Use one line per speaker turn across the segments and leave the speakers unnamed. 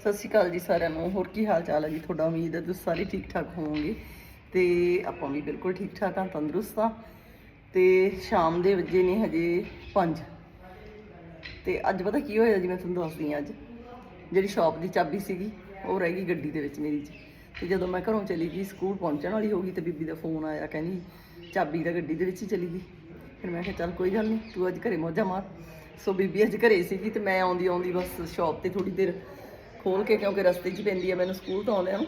ਸਤਿ ਸ਼੍ਰੀ ਅਕਾਲ ਜੀ ਸਾਰਿਆਂ ਨੂੰ। ਹੋਰ ਕੀ ਹਾਲ ਚਾਲ ਹੈ ਜੀ? ਤੁਹਾਡਾ ਉਮੀਦ ਹੈ ਤੁਸੀਂ ਸਾਰੇ ਠੀਕ ਠਾਕ ਹੋਵੋਗੇ। ਤੇ ਆਪਾਂ ਵੀ ਬਿਲਕੁਲ ਠੀਕ ਠਾਕ ਹਾਂ, ਤੰਦਰੁਸਤ ਹਾਂ। ਤੇ ਸ਼ਾਮ ਦੇ ਵਜੇ ਨੇ ਹਜੇ 5 ਤੇ ਅੱਜ ਪਤਾ ਕੀ ਹੋਇਆ ਜੀ, ਮੈਂ ਤੁਹਾਨੂੰ ਦੱਸਦੀ ਹਾਂ ਅੱਜ। ਜਿਹੜੀ ਸ਼ਾਪ ਦੀ ਚਾਬੀ ਸੀਗੀ, ਉਹ ਰਹਿ ਗਈ ਗੱਡੀ ਦੇ ਵਿੱਚ ਮੇਰੀ 'ਚ ਤੇ ਜਦੋਂ ਮੈਂ ਘਰੋਂ ਚਲੀ ਗਈ, ਸਕੂਲ ਪਹੁੰਚਣ ਵਾਲੀ ਹੋ ਗਈ, ਤੇ ਬੀਬੀ ਦਾ ਫੋਨ ਆਇਆ, ਕਹਿੰਦੀ ਚਾਬੀ ਤਾਂ ਗੱਡੀ ਦੇ ਵਿੱਚ ਹੀ ਚਲੀ ਗਈ। ਫਿਰ ਮੈਂ ਕਿਹਾ, ਚੱਲ ਕੋਈ ਗੱਲ ਨਹੀਂ ਤੂੰ ਅੱਜ ਘਰੇ ਮੌਜਾ ਮਾਰ। ਸੋ ਬੀਬੀ ਅੱਜ ਘਰੇ ਸੀਗੀ, ਤੇ ਮੈਂ ਆਉਂਦੀ ਆਉਂਦੀ ਬਸ ਸ਼ਾਪ ਤੇ ਥੋੜੀ ਦੇਰ ਖੋਲ ਕੇ ਕਿਉਂਕਿ ਰਸਤੇ 'ਚ ਹੀ ਪੈਂਦੀ ਆ ਮੈਨੂੰ ਸਕੂਲ ਤੋਂ ਆਉਂਦਿਆਂ ਨੂੰ।